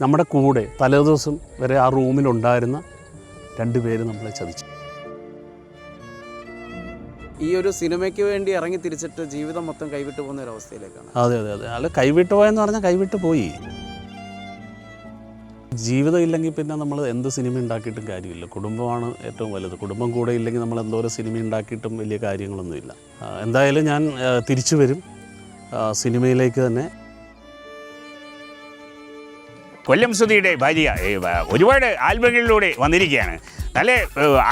നമ്മുടെ കൂടെ തലേദിവസം വരെ ആ റൂമിലുണ്ടായിരുന്ന രണ്ട് പേര് നമ്മളെ ചതിച്ചു. ഈ ഒരു സിനിമയ്ക്ക് വേണ്ടി ഇറങ്ങി തിരിച്ചിട്ട് ജീവിതം മൊത്തം കൈവിട്ടു പോകുന്ന ഒരു അവസ്ഥയിലേക്കാണ്. അതെ അതെ അതെ. അല്ല കൈവിട്ട് പോയെന്ന് പറഞ്ഞാൽ കൈവിട്ട് പോയി. ജീവിതം ഇല്ലെങ്കിൽ പിന്നെ നമ്മൾ എന്ത് സിനിമ ഉണ്ടാക്കിയിട്ടും കാര്യമില്ല. കുടുംബമാണ് ഏറ്റവും വലുത്. കുടുംബം കൂടെ ഇല്ലെങ്കിൽ നമ്മൾ എന്തോരം സിനിമ ഉണ്ടാക്കിയിട്ടും വലിയ കാര്യങ്ങളൊന്നുമില്ല. എന്തായാലും ഞാൻ തിരിച്ചു വരും. സിനിമയിലേക്ക് തന്നെ കൊല്ലം സുധിയുടെ ഭാര്യ ഒരുപാട് ആൽബങ്ങളിലൂടെ വന്നിരിക്കുകയാണ്. നല്ല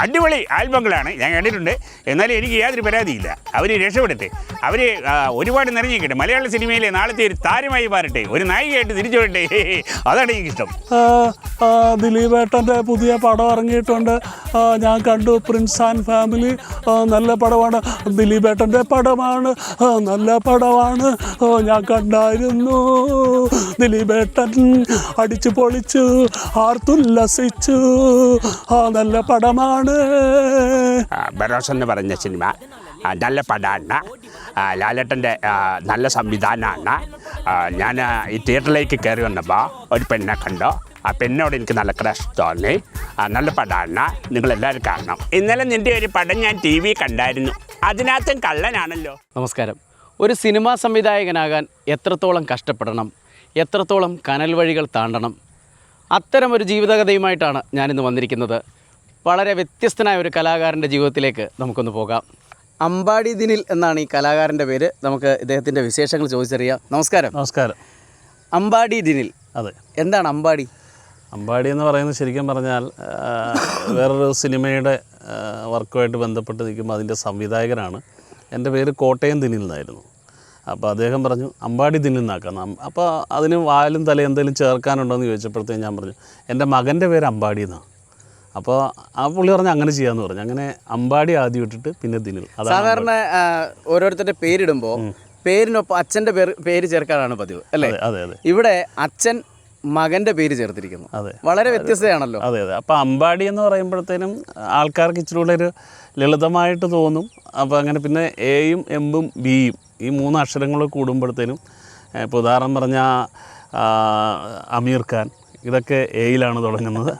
അടിപൊളി ആൽബങ്ങളാണ്. ഞാൻ കണ്ടിട്ടുണ്ട്. എന്നാലും എനിക്ക് യാതൊരു പരാതിയില്ല. അവർ രക്ഷപ്പെടട്ടെ. അവർ ഒരുപാട് നിറഞ്ഞിരിക്കട്ടെ. മലയാള സിനിമയിലെ നാളത്തെ ഒരു താരമായി മാറട്ടെ. ഒരു നായികയായിട്ട് തിരിച്ചു വരട്ടെ അതാണ് എനിക്കിഷ്ടം. ദിലീപേട്ടന്റെ പുതിയ പടം ഇറങ്ങിയിട്ടുണ്ട്. ഞാൻ കണ്ടു. പ്രിൻസ് ആൻഡ് ഫാമിലി നല്ല പടമാണ്. ദിലീപേട്ടന്റെ പടമാണ്. നല്ല പടമാണ്. ഞാൻ കണ്ടായിരുന്നു. ദിലീപേട്ടൻ അടിച്ചു പൊളിച്ചു. ആർത്തുല്ലസിച്ചു. ആ നല്ല പടമാണ്. ആ, ബറോസ് എന്ന് പറഞ്ഞ സിനിമ. നല്ല പടമാണ് ലാലേട്ടന്റെ നല്ല സംവിധാനമാണ്. ഞാൻ ഈ തിയേറ്ററിലേക്ക് കയറി വന്നപ്പോൾ ഒരു പെണ്ണെ കണ്ടു. ആ പെണ്ണോട് എനിക്ക് നല്ല ക്രഷ് തോന്നി. നല്ല പടമാണ് നിങ്ങളെല്ലാവരും കാണണം. ഇന്നലെ നിന്റെ ഒരു പടം ഞാൻ ടി വി കണ്ടായിരുന്നു. അതിനകത്തും കള്ളനാണല്ലോ. നമസ്കാരം. ഒരു സിനിമാ സംവിധായകനാകാൻ എത്രത്തോളം കഷ്ടപ്പെടണം? എത്രത്തോളം കനൽ വഴികൾ താണ്ടണം? അത്തരം ഒരു ജീവിതകഥയുമായിട്ടാണ് ഞാനിന്ന് വന്നിരിക്കുന്നത്. വളരെ വ്യത്യസ്തനായ ഒരു കലാകാരന്റെ ജീവിതത്തിലേക്ക് നമുക്കൊന്ന് പോകാം. അമ്പാടി ദിനിൽ എന്നാണ് ഈ കലാകാരന്റെ പേര്. നമുക്ക് ഇദ്ദേഹത്തിന്റെ വിശേഷങ്ങൾ ചോദിച്ചറിയാം. നമസ്കാരം. നമസ്കാരം. അമ്പാടി ദിനിൽ. അതെ. എന്താണ് അമ്പാടി? അമ്പാടി എന്ന് പറയുന്നത് ശരിക്കും പറഞ്ഞാൽ വേറൊരു സിനിമയുടെ വർക്കുമായിട്ട് ബന്ധപ്പെട്ട് നിൽക്കുമ്പോൾ അതിന്റെ സംവിധായകനാണ്. എന്റെ പേര് കോട്ടയം ദിനിൽ നിന്നായിരുന്നു അപ്പോൾ അദ്ദേഹം പറഞ്ഞു അമ്പാടി ദിനിൽ നിന്നാക്കാം അപ്പോൾ അതിന് വാലും തല എന്തെങ്കിലും ചേർക്കാനുണ്ടോ എന്ന് ചോദിച്ചപ്പോഴത്തേക്കും ഞാൻ പറഞ്ഞു എന്റെ മകന്റെ പേര് അമ്പാടി എന്നാണ് അപ്പോൾ ആ പുള്ളി പറഞ്ഞ അങ്ങനെ ചെയ്യാന്ന് പറഞ്ഞു. അങ്ങനെ അമ്പാടി ആദ്യം ഇട്ടിട്ട് പിന്നെ ദിനിൽ. സാധാരണ ഓരോരുത്തരുടെ പേരിടുമ്പോൾ പേരിനൊപ്പം അച്ഛന്റെ പേര് പേര് ചേർക്കാനാണ് പതിവ് അല്ലേ? അതെ അതെ ഇവിടെ അച്ഛൻ മകന്റെ പേര് ചേർത്തിരിക്കുന്നു. അതെ. വളരെ വ്യത്യസ്തയാണല്ലോ. അതെ അതെ. അപ്പോൾ അമ്പാടി എന്ന് പറയുമ്പോഴത്തേനും ആൾക്കാർക്ക് ഇച്ചിരി കൂടെ ഒരു ലളിതമായിട്ട് തോന്നും. അപ്പോൾ അങ്ങനെ പിന്നെ എയും എമ്പും ബിയും ഈ മൂന്ന് അക്ഷരങ്ങൾ കൂടുമ്പോഴത്തേനും ഇപ്പോൾ ഉദാഹരണം പറഞ്ഞാൽ അമീർ ഖാൻ ഇതൊക്കെ എയിലാണ് തുടങ്ങുന്നത്.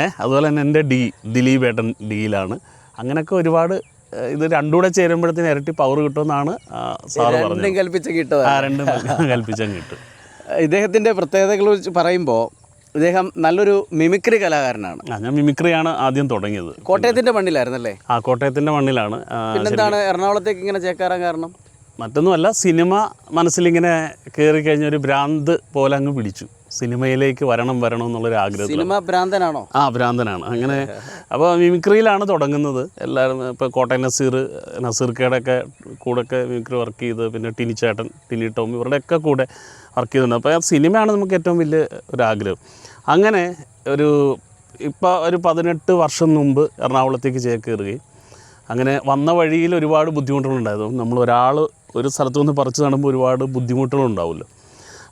ഏഹ് അതുപോലെ തന്നെ എന്റെ ഡി ദിലീപ് ഏട്ടൻ ഡിയിലാണ്. അങ്ങനെയൊക്കെ ഒരുപാട് ഇത് രണ്ടുകൂടെ ചേരുമ്പോഴത്തേന് ഇരട്ടി പവർ കിട്ടുമെന്നാണ് സാറ് പറഞ്ഞത്. കൽപ്പിച്ച കിട്ടുക ആ രണ്ടും കൽപ്പിച്ചങ്ങ് കിട്ടും. ഇദ്ദേഹത്തിന്റെ പ്രത്യേകതകൾ പറയുമ്പോൾ ഇദ്ദേഹം നല്ലൊരു മിമിക്രി കലാകാരനാണ്. ആ ഞാൻ മിമിക്രിയാണ് ആദ്യം തുടങ്ങിയത്. കോട്ടയത്തിന്റെ മണ്ണിലായിരുന്നല്ലേ? ആ കോട്ടയത്തിന്റെ മണ്ണിലാണ്. എന്താണ് പിന്നെന്താണ്? എറണാകുളത്തേക്ക് ഇങ്ങനെ ചേക്കാറാൻ കാരണം? മറ്റൊന്നുമല്ല സിനിമ മനസ്സിലിങ്ങനെ കയറി കഴിഞ്ഞ ഒരു ഭ്രാന്ത് പോലെ അങ്ങ് പിടിച്ചു. സിനിമയിലേക്ക് വരണം വരണം എന്നുള്ളൊരു ആഗ്രഹം സിനിമ ഭ്രാന്തനാണോ? ആ ഭ്രാന്തനാണ്. അങ്ങനെ അപ്പോൾ മിമിക്രിയിലാണ് തുടങ്ങുന്നത്. എല്ലാവരും ഇപ്പോൾ കോട്ടയം നസീർ നസീർക്കയുടെ ഒക്കെ കൂടെ ഒക്കെ മിമിക്രി വർക്ക് ചെയ്ത് പിന്നെ ടിനിച്ചേട്ടൻ ടിനി ടോം ഇവരുടെയൊക്കെ കൂടെ വർക്ക് ചെയ്തിട്ടുണ്ട്. അപ്പോൾ ആ സിനിമയാണ് നമുക്ക് ഏറ്റവും വലിയ ഒരു ആഗ്രഹം. അങ്ങനെ ഒരു ഇപ്പോൾ ഒരു പതിനെട്ട് വർഷം മുമ്പ് എറണാകുളത്തേക്ക് ചേക്കേറുകയും അങ്ങനെ വന്ന വഴിയിൽ ഒരുപാട് ബുദ്ധിമുട്ടുകളുണ്ടായിരുന്നു. നമ്മൾ ഒരാൾ ഒരു സ്ഥലത്തു നിന്ന് പറിച്ച് നടുമ്പോൾ ഒരുപാട് ബുദ്ധിമുട്ടുകളുണ്ടാവുമല്ലോ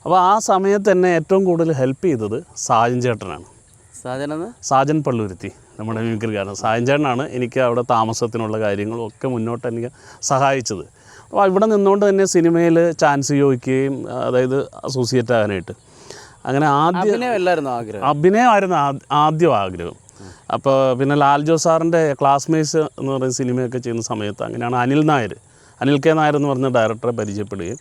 അപ്പോൾ ആ സമയത്ത് എന്നെ ഏറ്റവും കൂടുതൽ ഹെൽപ്പ് ചെയ്തത് സാജൻ ചേട്ടനാണ്. സാജനെന്ന് സാജൻ പള്ളുരുത്തി നമ്മുടെ മിമിക്രിക്കാരൻ സാജൻ ചേട്ടനാണ് എനിക്ക് അവിടെ താമസത്തിനുള്ള കാര്യങ്ങളും ഒക്കെ മുന്നോട്ട് എനിക്ക് സഹായിച്ചത്. അപ്പോൾ ഇവിടെ നിന്നുകൊണ്ട് തന്നെ സിനിമയിൽ ചാൻസ് ചോദിക്കുകയും അതായത് അസോസിയേറ്റ് ആകാനായിട്ട്. അങ്ങനെ ആദ്യം അഭിനയമായിരുന്നു ആദ്യ- ആദ്യം ആഗ്രഹം. അപ്പോൾ പിന്നെ ലാൽ ജോസ് സാറിന്റെ ക്ലാസ്മേറ്റ്സ് എന്ന് പറയുന്ന സിനിമയൊക്കെ ചെയ്യുന്ന സമയത്ത് അങ്ങനെയാണ് അനിൽ നായർ. അനിൽ കെ നായർ എന്ന് പറഞ്ഞ ഡയറക്ടറെ പരിചയപ്പെടുകയും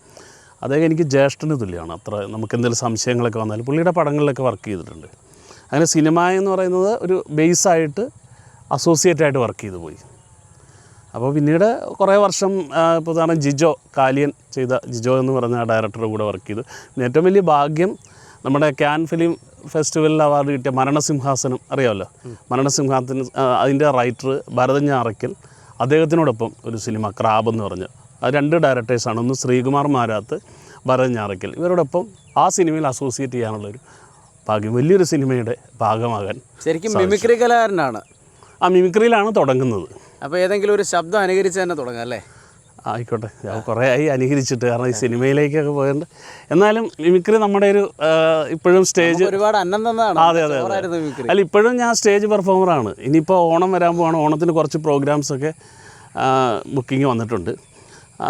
അദ്ദേഹം എനിക്ക് ജ്യേഷ്ഠന് തുല്യമാണ്. അത്ര നമുക്ക് എന്തെങ്കിലും സംശയങ്ങളൊക്കെ വന്നാൽ പുള്ളിയുടെ പടങ്ങളിലൊക്കെ വർക്ക് ചെയ്തിട്ടുണ്ട്. അങ്ങനെ സിനിമ എന്ന് പറയുന്നത് ഒരു ബേസായിട്ട് അസോസിയേറ്റ് ആയിട്ട് വർക്ക് ചെയ്തു പോയി. അപ്പോൾ പിന്നീട് കുറേ വർഷം ഇപ്പോൾ ഉദാഹരണം ജിജോ കാലിയൻ ചെയ്ത ജിജോ എന്ന് പറഞ്ഞ ഡയറക്ടറുടെ കൂടെ വർക്ക് ചെയ്തു. ഏറ്റവും വലിയ ഭാഗ്യം നമ്മുടെ ക്യാൻ ഫിലിം ഫെസ്റ്റിവലിൽ അവാർഡ് കിട്ടിയ മരണസിംഹാസനം. അറിയാമല്ലോ? മരണസിംഹാസനം അതിന്റെ റൈറ്റർ ഭരതൻ ഞാറയ്ക്കൽ അദ്ദേഹത്തിനോടൊപ്പം ഒരു സിനിമ ക്രാബ് എന്ന് പറഞ്ഞ്. അത് രണ്ട് ഡയറക്ടേഴ്സാണ് ഒന്ന് ശ്രീകുമാർ മാരാത്ത് ഭരത് ഞാറയ്ക്കൽ. ഇവരോടൊപ്പം ആ സിനിമയിൽ അസോസിയേറ്റ് ചെയ്യാനുള്ളൊരു ഭാഗ്യം വലിയൊരു സിനിമയുടെ ഭാഗമാകാൻ ശരിക്കും മിമിക്രി കലാകാരനാണ്. ആ മിമിക്രിയിലാണ് തുടങ്ങുന്നത്. അപ്പോൾ ഏതെങ്കിലും ഒരു ശബ്ദം അനുകരിച്ച് തന്നെ തുടങ്ങാം അല്ലേ? ആയിക്കോട്ടെ. കുറേ ആയി അനുകരിച്ചിട്ട് കാരണം ഈ സിനിമയിലേക്കൊക്കെ പോയിട്ടുണ്ട് എന്നാലും മിമിക്രി നമ്മുടെ ഒരു ഇപ്പോഴും സ്റ്റേജ് ഒരുപാട് അന്നം തന്നതാണ്. അതെ അതെ അല്ല ഇപ്പോഴും ഞാൻ സ്റ്റേജ് പെർഫോമറാണ്. ഇനിയിപ്പോൾ ഓണം വരാൻ പോവാണ്. ഓണത്തിന് കുറച്ച് പ്രോഗ്രാംസൊക്കെ ബുക്കിംഗ് വന്നിട്ടുണ്ട്.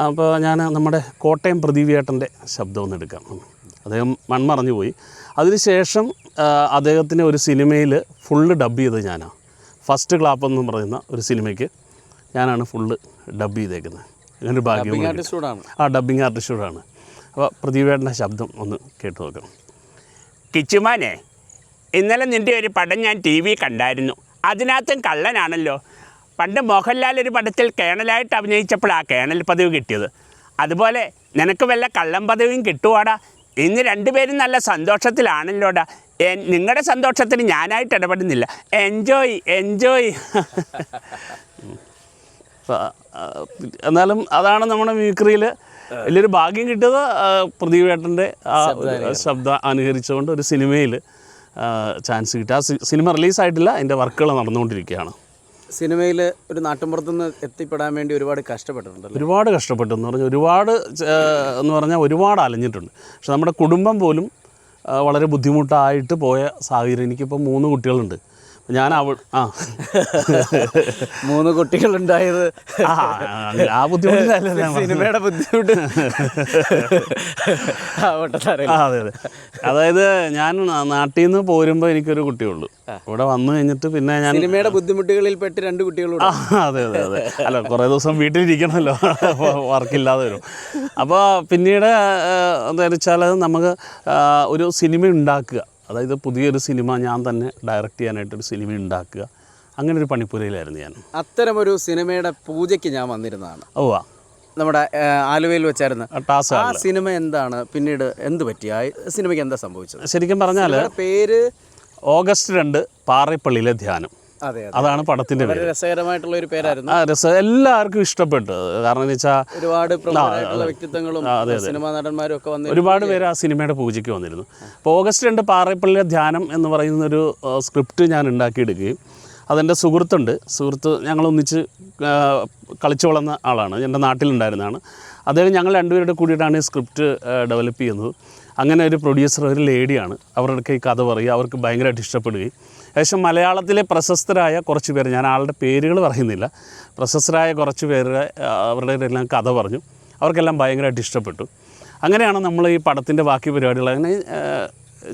അപ്പോൾ ഞാൻ നമ്മുടെ കോട്ടയം പ്രദീപ് ഏട്ടന്റെ ശബ്ദം ഒന്ന് എടുക്കാം. അദ്ദേഹം മൺമറഞ്ഞു പോയി. അതിനുശേഷം അദ്ദേഹത്തിന് ഒരു സിനിമയിൽ ഫുള്ള് ഡബ് ചെയ്തത് ഞാനാണ് ഫസ്റ്റ് ക്ലാപ്പ് എന്ന് പറയുന്ന ഒരു സിനിമയ്ക്ക് ഞാനാണ് ഫുള്ള് ഡബ് ചെയ്തേക്കുന്നത്. അങ്ങനൊരു ഭാഗ്യം ആ ഡബ്ബിങ് ആർട്ടിസ്റ്റോടാണ് അപ്പോൾ പ്രതിഭയുടെ ശബ്ദം ഒന്ന് കേട്ടു നോക്കാം. കിച്ചുമാനെ ഇന്നലെ നിന്റെ ഒരു പടം ഞാൻ ടി വി കണ്ടായിരുന്നു. അതിനകത്തും കള്ളനാണല്ലോ. പണ്ട് മോഹൻലാൽ ഒരു പടത്തിൽ കേണലായിട്ട് അഭിനയിച്ചപ്പോൾ ആ കേണൽ പദവി കിട്ടിയത്. അതുപോലെ നിനക്ക് വല്ല കള്ളം പദവിയും കിട്ടുവാടാ. ഇന്ന് രണ്ടുപേരും നല്ല സന്തോഷത്തിലാണല്ലോടാ. നിങ്ങളുടെ സന്തോഷത്തിന് ഞാനായിട്ട് ഇടപെടുന്നില്ല. എൻജോയ് എൻജോയ് എന്നാലും അതാണ് നമ്മുടെ മ്യൂക്രിയിൽ വലിയൊരു ഭാഗ്യം കിട്ടിയത് പ്രദീപേട്ടന്റെ ആ ശബ്ദം അനുകരിച്ചുകൊണ്ട് ഒരു സിനിമയിൽ ചാൻസ് കിട്ടി. ആ സിനിമ റിലീസായിട്ടില്ല അതിന്റെ വർക്കുകൾ നടന്നുകൊണ്ടിരിക്കുകയാണ്. സിനിമയിൽ ഒരു നാട്ടിൻപുറത്ത് നിന്ന് എത്തിപ്പെടാൻ വേണ്ടി ഒരുപാട് കഷ്ടപ്പെട്ടിട്ടുണ്ട് ഒരുപാട് കഷ്ടപ്പെട്ടു എന്ന് പറഞ്ഞാൽ ഒരുപാട് എന്ന് പറഞ്ഞാൽ ഒരുപാട് അലഞ്ഞിട്ടുണ്ട്. പക്ഷെ നമ്മുടെ കുടുംബം പോലും വളരെ ബുദ്ധിമുട്ടായിട്ട് പോയ സാഹചര്യം. എനിക്കിപ്പോൾ മൂന്ന് കുട്ടികളുണ്ട്. ഞാൻ അവൾ ആ. മൂന്ന് കുട്ടികളുണ്ടായത്. ആ, ആ ബുദ്ധിമുട്ട്. സിനിമയുടെ ബുദ്ധിമുട്ട്. അതെ അതെ. അതായത് ഞാൻ നാട്ടിൽ നിന്ന് പോരുമ്പോൾ എനിക്കൊരു കുട്ടിയുള്ളൂ ഇവിടെ വന്നു കഴിഞ്ഞിട്ട് പിന്നെ ഞാൻ സിനിമയുടെ ബുദ്ധിമുട്ടുകളിൽ പെട്ട് രണ്ട് കുട്ടികളും അതെ അതെ അതെ. അല്ല കുറേ ദിവസം വീട്ടിലിരിക്കണമല്ലോ വർക്കില്ലാതെ വരും. അപ്പോൾ പിന്നീട് എന്താ വെച്ചാൽ നമുക്ക് ഒരു സിനിമ ഉണ്ടാക്കുക. അതായത് പുതിയൊരു സിനിമ ഞാൻ തന്നെ ഡയറക്റ്റ് ചെയ്യാനായിട്ടൊരു സിനിമ ഉണ്ടാക്കുക. അങ്ങനെ ഒരു പണിപ്പുരയിലായിരുന്നു ഞാൻ. അത്തരമൊരു സിനിമയുടെ പൂജയ്ക്ക് ഞാൻ വന്നിരുന്നതാണ്. ഓ നമ്മുടെ ആലുവയിൽ വെച്ചായിരുന്നു. ആ സിനിമ എന്താണ്? പിന്നീട് എന്ത് പറ്റി? ആ സിനിമയ്ക്ക് എന്താ സംഭവിച്ചത്? ശരിക്കും പറഞ്ഞാൽ പേര്? ഓഗസ്റ്റ് രണ്ട് പാറപ്പള്ളിയിലെ ധ്യാനം. അതാണ് പടത്തിന്റെ പേര്. രസകരമായിട്ടുള്ള ഒരു പേരായിരുന്നു. ആ രസം എല്ലാവർക്കും ഇഷ്ടപ്പെട്ടു. കാരണം എന്ന് വെച്ചാൽ ഒരുപാട് വ്യക്തിത്വങ്ങളും സിനിമാ നടന്മാരും ഒക്കെ വന്നു ഒരുപാട് പേര് ആ സിനിമയുടെ പൂജയ്ക്ക് വന്നിരുന്നു. അപ്പോൾ ഓഗസ്റ്റ് രണ്ട് പാറേപ്പള്ളിയിലെ ധ്യാനം എന്ന് പറയുന്ന ഒരു സ്ക്രിപ്റ്റ് ഞാൻ ഉണ്ടാക്കിയെടുക്കുകയും അതെന്റെ സുഹൃത്തുണ്ട്. സുഹൃത്ത് ഞങ്ങൾ ഒന്നിച്ച് കളിച്ചു വളർന്ന ആളാണ്. എന്റെ നാട്ടിലുണ്ടായിരുന്നതാണ്. അദ്ദേഹം ഞങ്ങൾ രണ്ടുപേരുടെ കൂടിയിട്ടാണ് ഈ സ്ക്രിപ്റ്റ് ഡെവലപ്പ് ചെയ്യുന്നത്. അങ്ങനെ ഒരു പ്രൊഡ്യൂസർ ഒരു ലേഡിയാണ്. അവരുടെ ഈ കഥ പറയുക അവർക്ക് ഭയങ്കരമായിട്ട് ഇഷ്ടപ്പെടുകയും ഏകദേശം മലയാളത്തിലെ പ്രശസ്തരായ കുറച്ച് പേര് ഞാൻ ആളുടെ പേരുകൾ പറയുന്നില്ല. പ്രശസ്തരായ കുറച്ച് പേരുടെ അവരുടെ എല്ലാം കഥ പറഞ്ഞു. അവർക്കെല്ലാം ഭയങ്കരമായിട്ട് ഇഷ്ടപ്പെട്ടു. അങ്ങനെയാണ് നമ്മൾ ഈ പടത്തിന്റെ ബാക്കി പരിപാടികൾ. അങ്ങനെ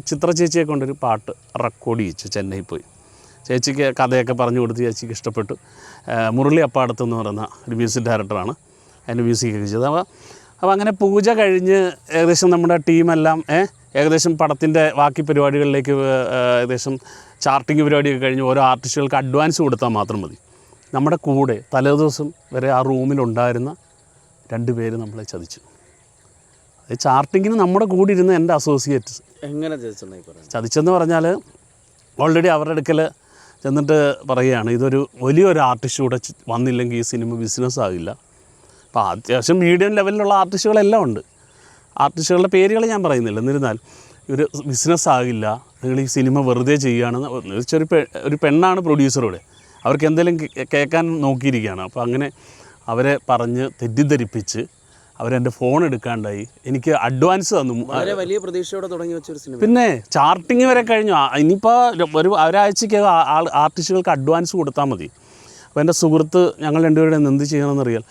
ചിത്ര ചേച്ചിയെ കൊണ്ടൊരു പാട്ട് റെക്കോർഡ് ചെയ്യിച്ചു ചെന്നൈ പോയി. ചേച്ചിക്ക് കഥയൊക്കെ പറഞ്ഞു കൊടുത്ത് ചേച്ചിക്ക് ഇഷ്ടപ്പെട്ടു. മുരളി അപ്പാടത്ത് എന്ന് പറയുന്ന ഒരു മ്യൂസിക് ഡയറക്ടറാണ് അതിന്റെ മ്യൂസിക് ഒക്കെ ചെയ്തത്. അപ്പോൾ അപ്പോൾ അങ്ങനെ പൂജ കഴിഞ്ഞ് ഏകദേശം നമ്മുടെ ടീമെല്ലാം ഏകദേശം പടത്തിന്റെ ബാക്കി പരിപാടികളിലേക്ക് ഏകദേശം ചാർട്ടിങ് പരിപാടിയൊക്കെ കഴിഞ്ഞ് ഓരോ ആർട്ടിസ്റ്റുകൾക്ക് അഡ്വാൻസ് കൊടുത്താൽ മാത്രം മതി. നമ്മുടെ കൂടെ തലേദിവസം വരെ ആ റൂമിലുണ്ടായിരുന്ന രണ്ട് പേര് നമ്മളെ ചതിച്ചു. അത് ചാർട്ടിങ്ങിന് നമ്മുടെ കൂടെ ഇരുന്ന എന്റെ അസോസിയേറ്റ്സ് എങ്ങനെ ചതിച്ചെന്ന് പറഞ്ഞാൽ ഓൾറെഡി അവരുടെ അടുക്കൽ ചെന്നിട്ട് പറയുകയാണ് ഇതൊരു വലിയൊരു ആർട്ടിസ്റ്റ് കൂടെ വന്നില്ലെങ്കിൽ ഈ സിനിമ ബിസിനസ് ആകില്ല. അപ്പോൾ അത്യാവശ്യം മീഡിയം ലെവലിലുള്ള ആർട്ടിസ്റ്റുകളെല്ലാം ഉണ്ട്. ആർട്ടിസ്റ്റുകളുടെ പേരുകൾ ഞാൻ പറയുന്നില്ല. എന്നിരുന്നാൽ ഒരു ബിസിനസ് ആകില്ല. നിങ്ങൾ ഈ സിനിമ വെറുതെ ചെയ്യുകയാണെന്ന് ചെറിയ ഒരു പെണ്ണാണ് പ്രൊഡ്യൂസറോടെ അവർക്ക് എന്തെങ്കിലും കേൾക്കാൻ നോക്കിയിരിക്കുകയാണ്. അപ്പോൾ അങ്ങനെ അവരെ പറഞ്ഞ് തെറ്റിദ്ധരിപ്പിച്ച് അവരെന്റെ ഫോൺ എടുക്കാണ്ടായി. എനിക്ക് അഡ്വാൻസ് തന്നു. വളരെ വലിയ പ്രതീക്ഷയോടെ തുടങ്ങി വെച്ചൊരു സിനിമ പിന്നെ ചാർട്ടിങ് വരെ കഴിഞ്ഞു. ഇനിയിപ്പോൾ ഒരു ഒരാഴ്ചയ്ക്ക് ആൾ ആർട്ടിസ്റ്റുകൾക്ക് അഡ്വാൻസ് കൊടുത്താൽ മതി. അപ്പോൾ എന്റെ സുഹൃത്ത് ഞങ്ങൾ രണ്ടുപേരുടെ എന്ത് ചെയ്യണമെന്നറിയാൽ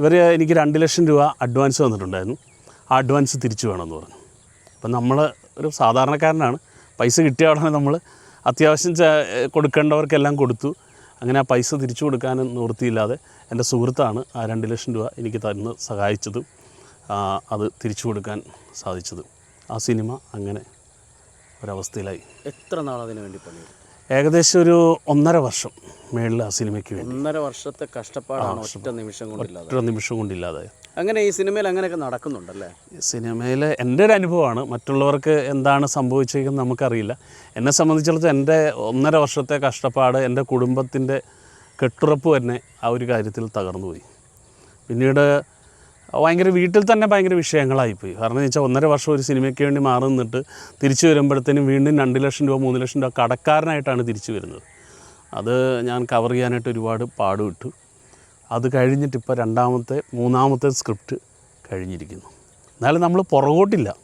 ഇവർ എനിക്ക് രണ്ട് ലക്ഷം രൂപ അഡ്വാൻസ് തന്നിട്ടുണ്ടായിരുന്നു. ആ അഡ്വാൻസ് തിരിച്ചു വേണമെന്ന് പറഞ്ഞു. അപ്പം നമ്മൾ ഒരു സാധാരണക്കാരനാണ്. പൈസ കിട്ടിയ ഉടനെ നമ്മൾ അത്യാവശ്യം ചെ- കൊടുക്കേണ്ടവർക്കെല്ലാം കൊടുത്തു. അങ്ങനെ ആ പൈസ തിരിച്ചു കൊടുക്കാനും നിവൃത്തിയില്ലാതെ എന്റെ സുഹൃത്താണ് ആ രണ്ട് ലക്ഷം രൂപ എനിക്ക് തന്ന് സഹായിച്ചത് അത് തിരിച്ചു കൊടുക്കാൻ സാധിച്ചത്. ആ സിനിമ അങ്ങനെ ഒരവസ്ഥയിലായി. എത്ര നാൾ അതിനു വേണ്ടി പണിയെടുത്തു? ഏകദേശം ഒരു ഒന്നര വർഷം മേളിൽ ആ സിനിമയ്ക്ക് വേണ്ടി. ഒന്നര വർഷത്തെ കഷ്ടപ്പാടാണ് ഒറ്റ നിമിഷം കൊണ്ടില്ലാതെ ഒറ്റ നിമിഷം കൊണ്ടില്ലാതായി അങ്ങനെ ഈ സിനിമയിൽ അങ്ങനെയൊക്കെ നടക്കുന്നുണ്ടല്ലേ? സിനിമയിൽ എന്റെ ഒരു അനുഭവമാണ്. മറ്റുള്ളവർക്ക് എന്താണ് സംഭവിച്ചതെന്ന് നമുക്കറിയില്ല. എന്നെ സംബന്ധിച്ചിടത്തോളം എന്റെ ഒന്നര വർഷത്തെ കഷ്ടപ്പാട് എന്റെ കുടുംബത്തിന്റെ കെട്ടുറപ്പ് തന്നെ ആ ഒരു കാര്യത്തിൽ തകർന്നു പോയി പിന്നീട് ഭയങ്കര വീട്ടിൽ തന്നെ ഭയങ്കര വിഷയങ്ങളായിപ്പോയി. കാരണം എന്ന് വെച്ചാൽ ഒന്നര വർഷം ഒരു സിനിമയ്ക്ക് വേണ്ടി മാറി നിന്നിട്ട് തിരിച്ചു വരുമ്പോഴത്തേനും വീണ്ടും രണ്ട് ലക്ഷം രൂപ മൂന്ന് ലക്ഷം രൂപ കടക്കാരനായിട്ടാണ് തിരിച്ചു വരുന്നത്. അത് ഞാൻ കവർ ചെയ്യാനായിട്ട് ഒരുപാട് പാടുവിട്ടു അത് കഴിഞ്ഞിട്ട് ഇപ്പോൾ രണ്ടാമത്തെ മൂന്നാമത്തെ സ്ക്രിപ്റ്റ് കഴിഞ്ഞിരിക്കുന്നു. എന്നാലും നമ്മൾ പുറകോട്ടില്ല.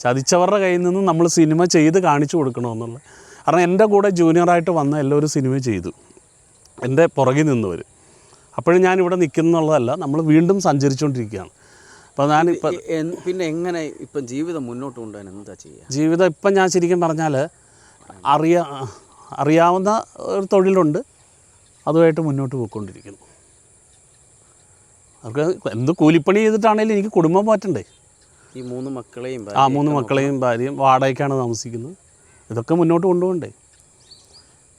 ചതിച്ചവരുടെ കയ്യിൽ നിന്ന് നമ്മൾ സിനിമ ചെയ്ത് കാണിച്ചു കൊടുക്കണമെന്നുള്ള. കാരണം എന്റെ കൂടെ ജൂനിയറായിട്ട് വന്ന എല്ലാവരും സിനിമ ചെയ്തു. എന്റെ പുറകിൽ നിന്നവർ അപ്പോഴും ഞാൻ ഇവിടെ നിൽക്കുന്നുള്ളതല്ല നമ്മൾ വീണ്ടും സഞ്ചരിച്ചുകൊണ്ടിരിക്കുകയാണ്. അപ്പോൾ ഞാനിപ്പോൾ എൻ- പിന്നെ എങ്ങനെ ഇപ്പം ജീവിതം മുന്നോട്ട് കൊണ്ടുപോകാൻ എന്താ ചെയ്യുക? ജീവിതം ഇപ്പം ഞാൻ ശരിക്കും പറഞ്ഞാൽ അറിയാ അറിയാവുന്ന ഒരു തൊഴിലുണ്ട്. അതുമായിട്ട് മുന്നോട്ട് പോയിക്കൊണ്ടിരിക്കുന്നു. അവർക്ക് എന്ത് കൂലിപ്പണി ചെയ്തിട്ടാണെങ്കിലും എനിക്ക് കുടുംബം മാറ്റണ്ടേ. ഈ മൂന്ന് മക്കളെയും ആ മൂന്ന് മക്കളെയും ഭാര്യയും വാടകയ്ക്കാണ് താമസിക്കുന്നത്. ഇതൊക്കെ മുന്നോട്ട് കൊണ്ടുപോകണ്ടേ?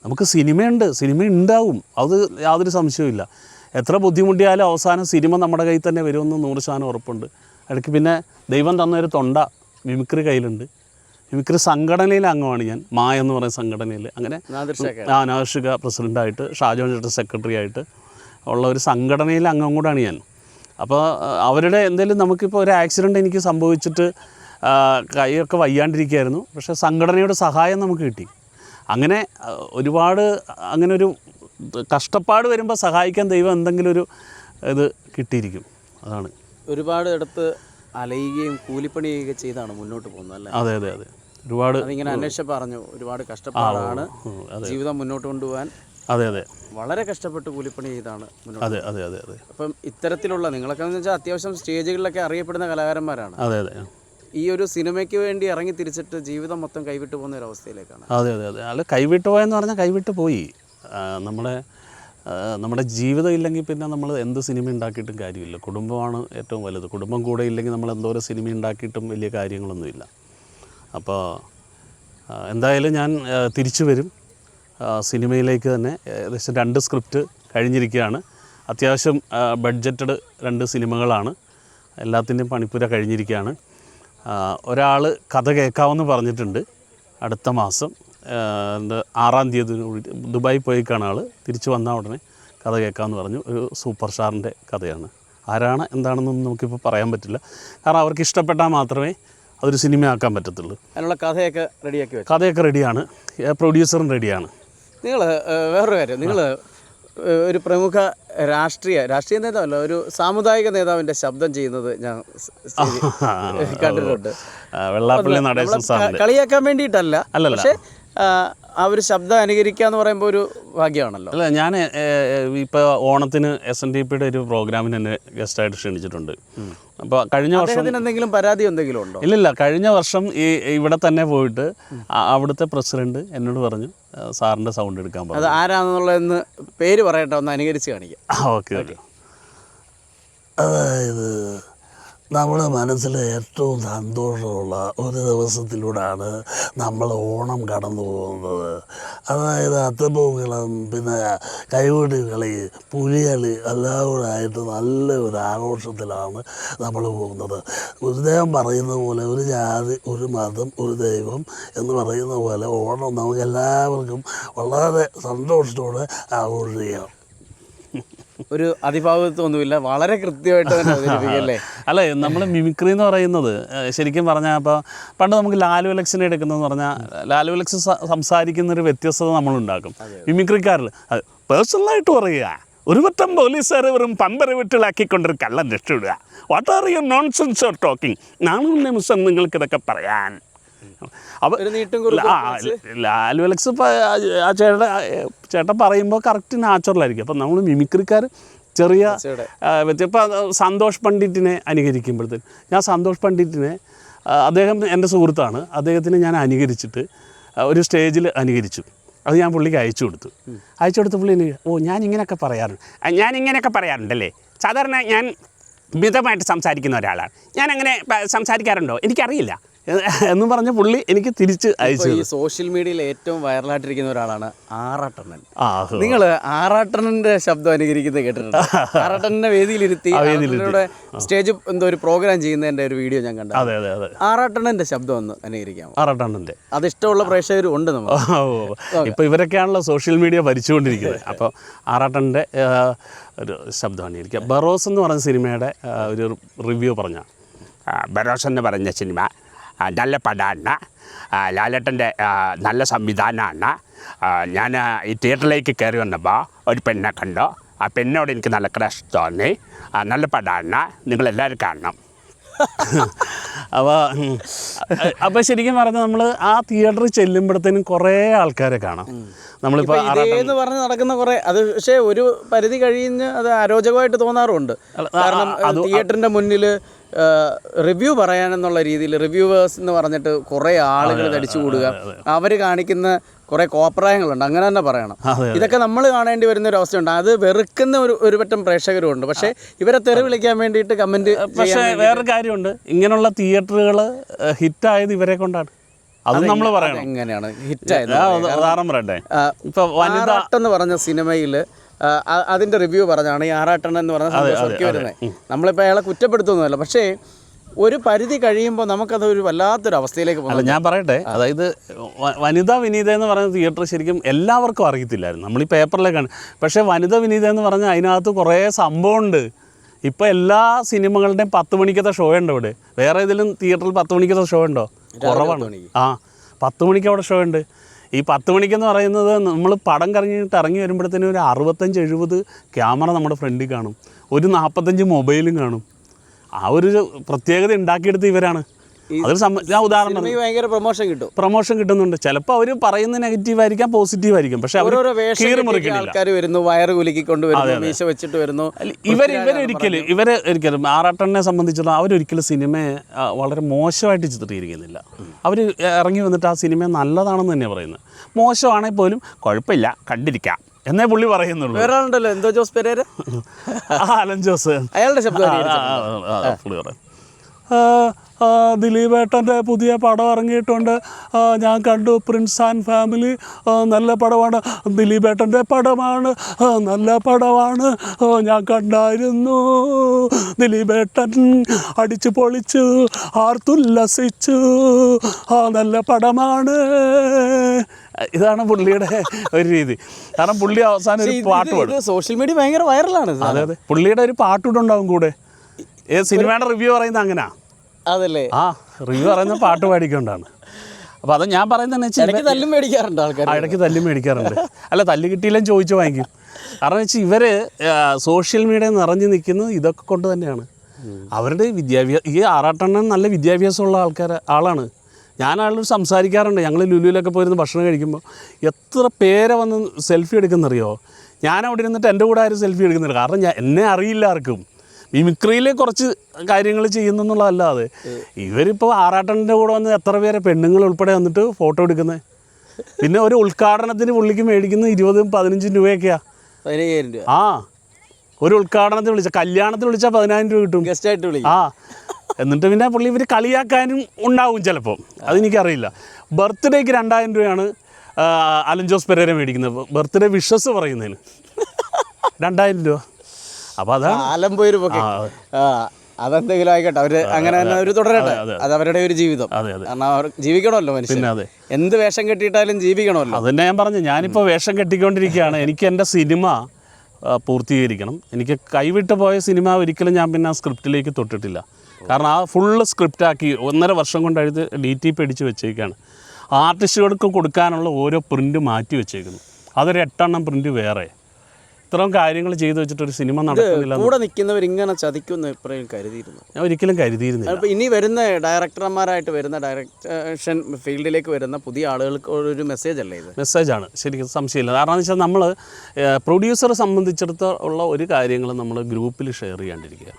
നമുക്ക് സിനിമയുണ്ട് സിനിമ ഉണ്ടാവും. അത് യാതൊരു സംശയവുമില്ല എത്ര ബുദ്ധിമുട്ടിയാലും അവസാനം സിനിമ നമ്മുടെ കയ്യിൽ തന്നെ വരുമെന്ന് നൂറ് ശതമാനം ഉറപ്പുണ്ട്. ഇടയ്ക്ക് പിന്നെ ദൈവം തന്നൊരു തൊണ്ട മിമിക്രി കയ്യിലുണ്ട്. മിമിക്രി സംഘടനയിലെ അംഗമാണ് ഞാൻ. മായ എന്ന് പറയുന്ന സംഘടനയിൽ അങ്ങനെ നാഷിക പ്രസിഡന്റായിട്ട് ഷാജോൻ ചേട്ടൻ സെക്രട്ടറി ആയിട്ട് ഉള്ള ഒരു സംഘടനയിലെ അംഗം കൂടാണ് ഞാൻ. അപ്പോൾ അവരുടെ എന്തെങ്കിലും നമുക്കിപ്പോൾ ഒരു ആക്സിഡന്റ് എനിക്ക് സംഭവിച്ചിട്ട് കൈയൊക്കെ വയ്യാണ്ടിരിക്കുകയായിരുന്നു. പക്ഷേ സംഘടനയുടെ സഹായം നമുക്ക് കിട്ടി. അങ്ങനെ ഒരുപാട് അങ്ങനെ ഒരു കഷ്ടപ്പാട് വരുമ്പോൾ സഹായിക്കാൻ ദൈവം എന്തെങ്കിലും ഒരു ഇത് കിട്ടിയിരിക്കും. അതാണ്. ഒരുപാട് ഇടത്ത് അലയുകയും കൂലിപ്പണി ചെയ്യുകയും ചെയ്താണ് മുന്നോട്ട് പോകുന്നത് അല്ലേ? അതെ അതെ അതെ. ഒരുപാട് ഇങ്ങനെ അന്വേഷിച്ച് പറഞ്ഞു ഒരുപാട് കഷ്ടപ്പാടാണ്. ജീവിതം മുന്നോട്ട് കൊണ്ടുപോകാൻ അതെ അതെ. വളരെ കഷ്ടപ്പെട്ട് കൂലിപ്പണി ചെയ്താണ് അതെ അതെ അതെ അതെ. അപ്പം ഇത്തരത്തിലുള്ള നിങ്ങളൊക്കെ എന്ന് വെച്ചാൽ അത്യാവശ്യം സ്റ്റേജുകളിലൊക്കെ അറിയപ്പെടുന്ന കലാകാരന്മാരാണ്. അതെ അതെ. ഈ ഒരു സിനിമയ്ക്ക് വേണ്ടി ഇറങ്ങി തിരിച്ചിട്ട് ജീവിതം മൊത്തം കൈവിട്ട് പോകുന്ന ഒരു അവസ്ഥയിലേക്കാണ്. അതെ അതെ അതെ. അല്ല കൈവിട്ട് പോയെന്ന് പറഞ്ഞാൽ കൈവിട്ട് പോയി. നമ്മുടെ നമ്മുടെ ജീവിതം ഇല്ലെങ്കിൽ പിന്നെ നമ്മൾ എന്ത് സിനിമ ഉണ്ടാക്കിയിട്ടും കാര്യമില്ല. കുടുംബമാണ് ഏറ്റവും വലുത്. കുടുംബം കൂടെ ഇല്ലെങ്കിൽ നമ്മൾ എന്തോരം സിനിമ ഉണ്ടാക്കിയിട്ടും വലിയ കാര്യങ്ങളൊന്നുമില്ല. അപ്പോൾ എന്തായാലും ഞാൻ തിരിച്ചു വരും. സിനിമയിലേക്ക് തന്നെ ഏകദേശം രണ്ട് സ്ക്രിപ്റ്റ് കഴിഞ്ഞിരിക്കുകയാണ്. അത്യാവശ്യം ബഡ്ജറ്റഡ് രണ്ട് സിനിമകളാണ്. എല്ലാത്തിന്റെയും പണിപ്പുര കഴിഞ്ഞിരിക്കുകയാണ്. ഒരാൾ കഥ കേൾക്കാമെന്ന് പറഞ്ഞിട്ടുണ്ട്. അടുത്ത മാസം ആറാം തീയതി ദുബായ് പോയിക്കാണ് ആൾ തിരിച്ചു വന്ന ഉടനെ കഥ കേൾക്കാമെന്ന് പറഞ്ഞു. ഒരു സൂപ്പർ സ്റ്റാറിന്റെ കഥയാണ്. ആരാണ് എന്താണെന്നൊന്നും നമുക്കിപ്പോൾ പറയാൻ പറ്റില്ല. കാരണം അവർക്ക് ഇഷ്ടപ്പെട്ടാൽ മാത്രമേ അതൊരു സിനിമയാക്കാൻ പറ്റത്തുള്ളൂ. അതിനുള്ള കഥയൊക്കെ റെഡിയാക്കി കഥയൊക്കെ റെഡിയാണ്. പ്രൊഡ്യൂസറും റെഡിയാണ്. നിങ്ങൾ വേറൊരു കാര്യം. നിങ്ങൾ ഒരു പ്രമുഖ രാഷ്ട്രീയ രാഷ്ട്രീയ നേതാവല്ല ഒരു സാമുദായിക നേതാവിന്റെ ശബ്ദം ചെയ്യുന്നത് ഞാൻ കണ്ടിട്ടുണ്ട്. കളിയാക്കാൻ വേണ്ടിയിട്ടല്ല അല്ല പക്ഷേ ആ, ഒരു ശബ്ദം അനുകരിക്കുക എന്ന് പറയുമ്പോൾ ഒരു ഭാഗ്യമാണല്ലോ. അല്ല ഞാൻ ഇപ്പോൾ ഓണത്തിന് എസ് എൻ ഡി പിയുടെ ഒരു പ്രോഗ്രാമിന് എന്നെ ഗസ്റ്റായിട്ട് ക്ഷണിച്ചിട്ടുണ്ട്. അപ്പോൾ കഴിഞ്ഞ വർഷം എന്തെങ്കിലും പരാതി എന്തെങ്കിലും ഉണ്ടോ? ഇല്ലില്ല കഴിഞ്ഞ വർഷം ഈ ഇവിടെ തന്നെ പോയിട്ട് അവിടുത്തെ പ്രസിഡന്റ് എന്നോട് പറഞ്ഞു സാറിന്റെ സൗണ്ട് എടുക്കാൻ അത് ആരാണെന്നുള്ളതെന്ന് പേര് പറയട്ടെ ഒന്ന് അനുകരിച്ച് കാണിക്കാം. Okay okay. അതായത് നമ്മുടെ മനസ്സിൽ ഏറ്റവും സന്തോഷമുള്ള ഒരു ദിവസത്തിലൂടെയാണ് നമ്മൾ ഓണം കടന്നു പോകുന്നത്. അതായത് അത്തപ്പൂക്കളം പിന്നെ കൈകൊടി കളി പുലികളി എല്ലാം കൂടെ ആയിട്ട് നല്ല ഒരു ആഘോഷത്തിലാണ് നമ്മൾ പോകുന്നത്. ഗുരുദേവൻ പറയുന്ന പോലെ ഒരു ജാതി ഒരു മതം ഒരു ദൈവം എന്ന് പറയുന്ന പോലെ ഓണം നമുക്ക് എല്ലാവർക്കും വളരെ സന്തോഷത്തോടെ ആഘോഷിക്കാം. ഒരു അതിഭാവത്വമൊന്നുമില്ല വളരെ കൃത്യമായിട്ട് തന്നെ അല്ല നമ്മൾ മിമിക്രി എന്ന് പറയുന്നത് ശരിക്കും പറഞ്ഞാൽ അപ്പോൾ പണ്ട് നമുക്ക് ലാലു ഇലക്ഷൻ എടുക്കുന്നതെന്ന് പറഞ്ഞാൽ ലാലു ഇലക്ഷൻ സംസാരിക്കുന്ന ഒരു വ്യത്യസ്തത നമ്മളുണ്ടാക്കും. മിമിക്രിക്കാരിൽ പേഴ്സണലായിട്ട് പറയുക. ഒരു വട്ടം പോലീസുകാരെ വെറും പമ്പര വീട്ടിലാക്കിക്കൊണ്ടൊരു കള്ളൻ രക്ഷപ്പെടുക. What are you nonsense or talking നാണും നിമിഷം നിങ്ങൾക്കിതൊക്കെ പറയാൻ. അപ്പോൾ ലാലു അലക്സ് ആ ചേട്ടൻ ചേട്ടൻ പറയുമ്പോൾ കറക്റ്റ് നാച്ചുറലായിരിക്കും അപ്പം നമ്മൾ മിമിക്രിക്കാർ ചെറിയ. ഇപ്പം സന്തോഷ് പണ്ഡിറ്റിനെ അനുകരിക്കുമ്പോഴത്തേന്. ഞാൻ സന്തോഷ് പണ്ഡിറ്റിനെ അദ്ദേഹം എന്റെ സുഹൃത്താണ്. അദ്ദേഹത്തിനെ ഞാൻ അനുകരിച്ചിട്ട് ഒരു സ്റ്റേജിൽ അനുകരിച്ചു. അത് ഞാൻ പുള്ളിക്ക് അയച്ചു കൊടുത്തു. അയച്ചു കൊടുത്ത പുള്ളി എനിക്ക് ഓ ഞാൻ ഇങ്ങനെയൊക്കെ പറയാറുണ്ട്. ഞാൻ ഇങ്ങനെയൊക്കെ പറയാറുണ്ടല്ലേ? സാധാരണ ഞാൻ മിതമായിട്ട് സംസാരിക്കുന്ന ഒരാളാണ്. ഞാൻ അങ്ങനെ സംസാരിക്കാറുണ്ടോ? എനിക്കറിയില്ല. എന്ന് പറഞ്ഞ പുള്ളി എനിക്ക് തിരിച്ച് അയച്ചു ഈ സോഷ്യൽ മീഡിയയിൽ ഏറ്റവും വൈറലായിട്ടിരിക്കുന്ന ഒരാളാണ് ആറാട്ടണ്ണൻ. നിങ്ങൾ ആറാട്ടണ്ണന്റെ ശബ്ദം അനുകരിക്കുന്നത് കേട്ടിട്ടുണ്ട്. ആറാട്ടണ്ണനെ വേദിയിലിരുത്തി സ്റ്റേജ് എന്തോ ഒരു പ്രോഗ്രാം ചെയ്യുന്നതിന്റെ ഒരു വീഡിയോ ഞാൻ കണ്ടു അതെ അതെ അതെ. ആറാട്ടണ്ണന്റെ ശബ്ദം ഒന്ന് അനുകരിക്കാം ആറാട്ടണ്ണന്റെ. അത് ഇഷ്ടമുള്ള പ്രേക്ഷകരും ഉണ്ട് നമ്മൾ ഇപ്പൊ ഇവരൊക്കെയാണല്ലോ സോഷ്യൽ മീഡിയ ഭരിച്ചുകൊണ്ടിരിക്കുന്നത്. അപ്പോൾ ആറാട്ടണ്ണന്റെ ഒരു ശബ്ദമാണ് ഇരിക്കുക ബറോസ് എന്ന് പറഞ്ഞ സിനിമയുടെ ഒരു റിവ്യൂ പറഞ്ഞ. ബറോസ് എന്ന് പറഞ്ഞ സിനിമ നല്ല പടമാണ് ലാലേട്ടന്റെ നല്ല സംവിധാനമാണ് ഞാൻ ഈ തിയേറ്ററിലേക്ക് കയറി വന്നപ്പോൾ ഒരു പെണ്ണെ കണ്ടു. ആ പെണ്ണോട് എനിക്ക് നല്ല ക്രഷ് തോന്നി. ആ, നല്ല പടമാണ് നിങ്ങളെല്ലാവരും കാണണം. അപ്പോൾ അപ്പോൾ ശരിക്കും പറഞ്ഞാൽ നമ്മൾ ആ തിയേറ്ററിൽ ചെല്ലുമ്പോഴത്തേനും കുറേ ആൾക്കാരെ കാണാം. നമ്മളിപ്പോൾ എന്ന് പറഞ്ഞ് നടക്കുന്ന കുറെ അത് പക്ഷേ ഒരു പരിധി കഴിഞ്ഞ് അത് അരോചകമായിട്ട് തോന്നാറുണ്ട് കാരണം തിയേറ്ററിന്റെ മുന്നിൽ റിവ്യൂ പറയാനെന്നുള്ള രീതിയിൽ റിവ്യൂവേഴ്സ് എന്ന് പറഞ്ഞിട്ട് കുറേ ആളുകൾ തടിച്ചു കൂടുക. അവർ കാണിക്കുന്ന കുറേ കോപ്രായങ്ങളുണ്ട്. അങ്ങനെ തന്നെ പറയണം. ഇതൊക്കെ നമ്മൾ കാണേണ്ടി വരുന്ന ഒരു അവസ്ഥയുണ്ട് അത് വെറുക്കുന്ന ഒരു ഒരു പറ്റം പ്രേക്ഷകരും ഉണ്ട് പക്ഷേ ഇവരെ തെറി വിളിക്കാൻ വേണ്ടിയിട്ട് കമന്റ് പക്ഷേ വേറൊരു കാര്യമുണ്ട്. ഇങ്ങനെയുള്ള തിയേറ്ററുകൾ ഹിറ്റായത് ഇവരെ കൊണ്ടാണ്. അത് നമ്മൾ പറയണം. എങ്ങനെയാണ് ഹിറ്റായത് ഉദാഹരണം പറയട്ടെ. ഇപ്പൊ വനിത എന്ന് പറഞ്ഞ സിനിമയിൽ അതിന്റെ റിവ്യൂ പറഞ്ഞാണ് ഈ ആറാട്ടൻ എന്ന് പറഞ്ഞ സന്തോഷമൊക്കെ വരുന്നത്. നമ്മളിപ്പോൾ അയാളെ കുറ്റപ്പെടുത്തുന്നതല്ല. പക്ഷേ ഒരു പരിധി കഴിയുമ്പോൾ നമുക്കത് ഒരു വല്ലാത്തൊരു അവസ്ഥയിലേക്ക് പോകാം പോകും ഞാൻ പറയട്ടെ. അതായത് വനിതാ വിനീത എന്ന് പറയുന്ന തിയേറ്റർ ശരിക്കും എല്ലാവർക്കും അറിയത്തില്ലായിരുന്നു. നമ്മൾ ഈ പേപ്പറിലേക്കാണ് പക്ഷേ വനിതാ വിനീത എന്ന് പറഞ്ഞാൽ അതിനകത്ത് കുറേ സംഭവമുണ്ട്. ഇപ്പോൾ എല്ലാ സിനിമകളുടെയും പത്ത് മണിക്കത്തെ ഷോ ഉണ്ട് ഇവിടെ. വേറെ ഏതെങ്കിലും തിയേറ്ററിൽ പത്ത് മണിക്കത്തെ ഷോ ഉണ്ടോ? കുറവാണ്. ആ പത്ത് മണിക്ക് അവിടെ ഷോ ഉണ്ട്. ഈ പത്ത് മണിക്കെന്ന് പറയുന്നത് നമ്മൾ പടം കറങ്ങിയിട്ട് ഇറങ്ങി വരുമ്പോഴത്തേനും ഒരു അറുപത്തഞ്ച് എഴുപത് ക്യാമറ നമ്മുടെ ഫ്രണ്ടിൽ കാണും. ഒരു നാൽപ്പത്തഞ്ച് മൊബൈലും കാണും. ആ ഒരു പ്രത്യേകത ഉണ്ടാക്കിയെടുത്ത് ഇവരാണ്. സമ്മ ഞാൻ ഉദാഹരണം ഭയങ്കര പ്രൊമോഷൻ കിട്ടും. പ്രൊമോഷൻ കിട്ടുന്നുണ്ട്. ചിലപ്പോൾ അവർ പറയുന്ന നെഗറ്റീവ് ആയിരിക്കാം പോസിറ്റീവ് ആയിരിക്കും. പക്ഷെ ഓരോരോ ആൾക്കാർ വരുന്നു വയറ് കുലുക്കിക്കൊണ്ട് വരുന്നു മീശ വെച്ചിട്ട് വരുന്നു. ഇവർ ഇവരൊരിക്കലും ഇവരെ ഒരിക്കലും ആറാട്ടനെ സംബന്ധിച്ചുള്ള അവരൊരിക്കലും സിനിമയെ വളരെ മോശമായിട്ട് ചിത്രീകരിക്കുന്നില്ല. അവർ ഇറങ്ങി വന്നിട്ട് ആ സിനിമ നല്ലതാണെന്ന് തന്നെയാണ് പറയുന്നത്. മോശമാണെങ്കിൽ പോലും കുഴപ്പമില്ല കണ്ടിരിക്കാം. എന്നേ പുള്ളി പറയുന്നുള്ളൂ. വേറെ എന്തോ ജോസ് പെരേര? അലൻ ജോസ്. അയാളുടെ ശബ്ദം പുള്ളി പറയും. ദിലീപേട്ടന്റെ പുതിയ പടം ഇറങ്ങിയിട്ടുണ്ട്. ഞാൻ കണ്ടു. പ്രിൻസ് ആൻഡ് ഫാമിലി നല്ല പടമാണ്. ദിലീപേട്ടന്റെ പടമാണ്. നല്ല പടമാണ്. ഞാൻ കണ്ടായിരുന്നു. ദിലീപേട്ടൻ അടിച്ചു പൊളിച്ചു ആർത്തുല്ലസിച്ചു ആ നല്ല പടമാണ്. ഇതാണ് പുള്ളിയുടെ ഒരു രീതി. കാരണം പുള്ളി അവസാനം ഒരു പാട്ട് പാടും. സോഷ്യൽ മീഡിയ ഭയങ്കര വൈറലാണ്. അതെ അതെ. പുള്ളിയുടെ ഒരു പാട്ടുണ്ടാവും കൂടെ. ഏത് സിനിമയുടെ റിവ്യൂ പറയുന്നത് അങ്ങനാ? അതല്ലേ? ആ റിവ്യൂ പറയുന്ന പാട്ട് പാടിക്കൊണ്ടാണ്. അപ്പോൾ അത് ഞാൻ പറയുന്നത് വെച്ചാൽ ഇടയ്ക്ക് തല്ലും മേടിക്കാറുണ്ട് ആൾക്കാർ ഇടയ്ക്ക് തല്ലും മേടിക്കാറുണ്ട്. അല്ല തല്ല് കിട്ടിയില്ലെങ്കിൽ ചോദിച്ചു വാങ്ങിക്കും. കാരണം വെച്ചാൽ ഇവർ സോഷ്യൽ മീഡിയ നിറഞ്ഞു നിൽക്കുന്നത് ഇതൊക്കെ കൊണ്ട് തന്നെയാണ്. അവരുടെ വിദ്യാഭ്യാസം ഈ ആറാട്ടെണ്ണൻ നല്ല വിദ്യാഭ്യാസമുള്ള ആൾക്കാർ ആളാണ്. ഞാൻ ആളോട് സംസാരിക്കാറുണ്ട്. ഞങ്ങൾ ലുലുവിലൊക്കെ പോയിരുന്ന് ഭക്ഷണം കഴിക്കുമ്പോൾ എത്ര പേരെ വന്ന് സെൽഫി എടുക്കുന്നറിയോ? ഞാൻ അവിടെ ഇരുന്നിട്ട് എന്റെ കൂടെ ആരും സെൽഫി എടുക്കുന്നില്ല. കാരണം ഞാൻ എന്നെ അറിയില്ല ആർക്കും. മിമിക്രിയിൽ കുറച്ച് കാര്യങ്ങൾ ചെയ്യുന്നു എന്നുള്ളതല്ലാതെ ഇവരിപ്പോൾ ആറാട്ടന്റെ കൂടെ വന്ന് എത്ര പേരെ പെണ്ണുങ്ങൾ ഉൾപ്പെടെ വന്നിട്ട് ഫോട്ടോ എടുക്കുന്നത് പിന്നെ ഒരു ഉദ്ഘാടനത്തിന് പുള്ളിക്ക് മേടിക്കുന്ന ഇരുപതും പതിനഞ്ചും രൂപയൊക്കെയാണ് പതിനയ്യായിരം രൂപ. ആ ഒരു ഉദ്ഘാടനത്തിന് വിളിച്ച കല്യാണത്തിന് വിളിച്ചാൽ പതിനായിരം രൂപ കിട്ടും. ഗസ്റ്റ് ആയിട്ട് വിളിക്കും. ആ എന്നിട്ട് പിന്നെ പുള്ളി ഇവർ കളിയാക്കാനും ഉണ്ടാവും ചിലപ്പോൾ അതെനിക്കറിയില്ല. ബർത്ത്ഡേക്ക് രണ്ടായിരം രൂപയാണ് അലൻ ജോസ് പെരേര മേടിക്കുന്നത്. ബർത്ത്ഡേ വിഷസ് പറയുന്നതിന്. രണ്ടായിരം രൂപ. അപ്പോൾ അതാ ആലം പോയി ആ അതെന്തെങ്കിലും ആയിക്കോട്ടെ. അവർ അങ്ങനെ തന്നെ അവർ തുടരട്ടെ. അത് അവരുടെ ഒരു ജീവിതം. അതെ അതെ. കാരണം അവർ ജീവിക്കണമല്ലോ മനുഷ്യൻ. അതെ. എന്ത് വേഷം കെട്ടിയിട്ടാലും ജീവിക്കണമല്ലോ. അതന്നെ ഞാൻ പറഞ്ഞു. ഞാനിപ്പോൾ വേഷം കെട്ടിക്കൊണ്ടിരിക്കുകയാണ്. എനിക്ക് എന്റെ സിനിമ പൂർത്തീകരിക്കണം. എനിക്ക് കൈവിട്ട് പോയ സിനിമ ഒരിക്കലും ഞാൻ പിന്നെ ആ സ്ക്രിപ്റ്റിലേക്ക് തൊട്ടിട്ടില്ല. കാരണം ആ ഫുള്ള് സ്ക്രിപ്റ്റാക്കി ഒന്നര വർഷം കൊണ്ട് എഴുതി ഡി ടി പി അടിച്ച് വെച്ചേക്കാണ് ആർട്ടിസ്റ്റുകൾക്ക് കൊടുക്കാനുള്ള ഓരോ പ്രിന്റ് മാറ്റി വെച്ചേക്കുന്നു. അതൊരു എട്ടെണ്ണം പ്രിന്റ് വേറെ. ഇത്രയും കാര്യങ്ങൾ ചെയ്തു വെച്ചിട്ട് ഒരു സിനിമ നടക്കുന്നില്ല കൂടെ നിൽക്കുന്നവർ ഇങ്ങനെ ചതിക്കുമെന്ന് ഇപ്പോഴും കരുതിയിരുന്നു. ഞാൻ ഒരിക്കലും കരുതിയിരുന്നില്ല. അപ്പോൾ ഇനി വരുന്ന ഡയറക്ടർമാരായിട്ട് വരുന്ന ഡയറക്ഷൻ ഫീൽഡിലേക്ക് വരുന്ന പുതിയ ആളുകൾക്ക് ഒരു മെസ്സേജ് അല്ലേ ഇത്? മെസ്സേജാണ് ശരിക്കും സംശയമില്ല. കാരണം എന്ന് വെച്ചാൽ നമ്മൾ പ്രൊഡ്യൂസറെ സംബന്ധിച്ചിടത്തോളം ഒരു കാര്യങ്ങൾ നമ്മൾ ഗ്രൂപ്പിൽ ഷെയർ ചെയ്യാണ്ടിരിക്കുക.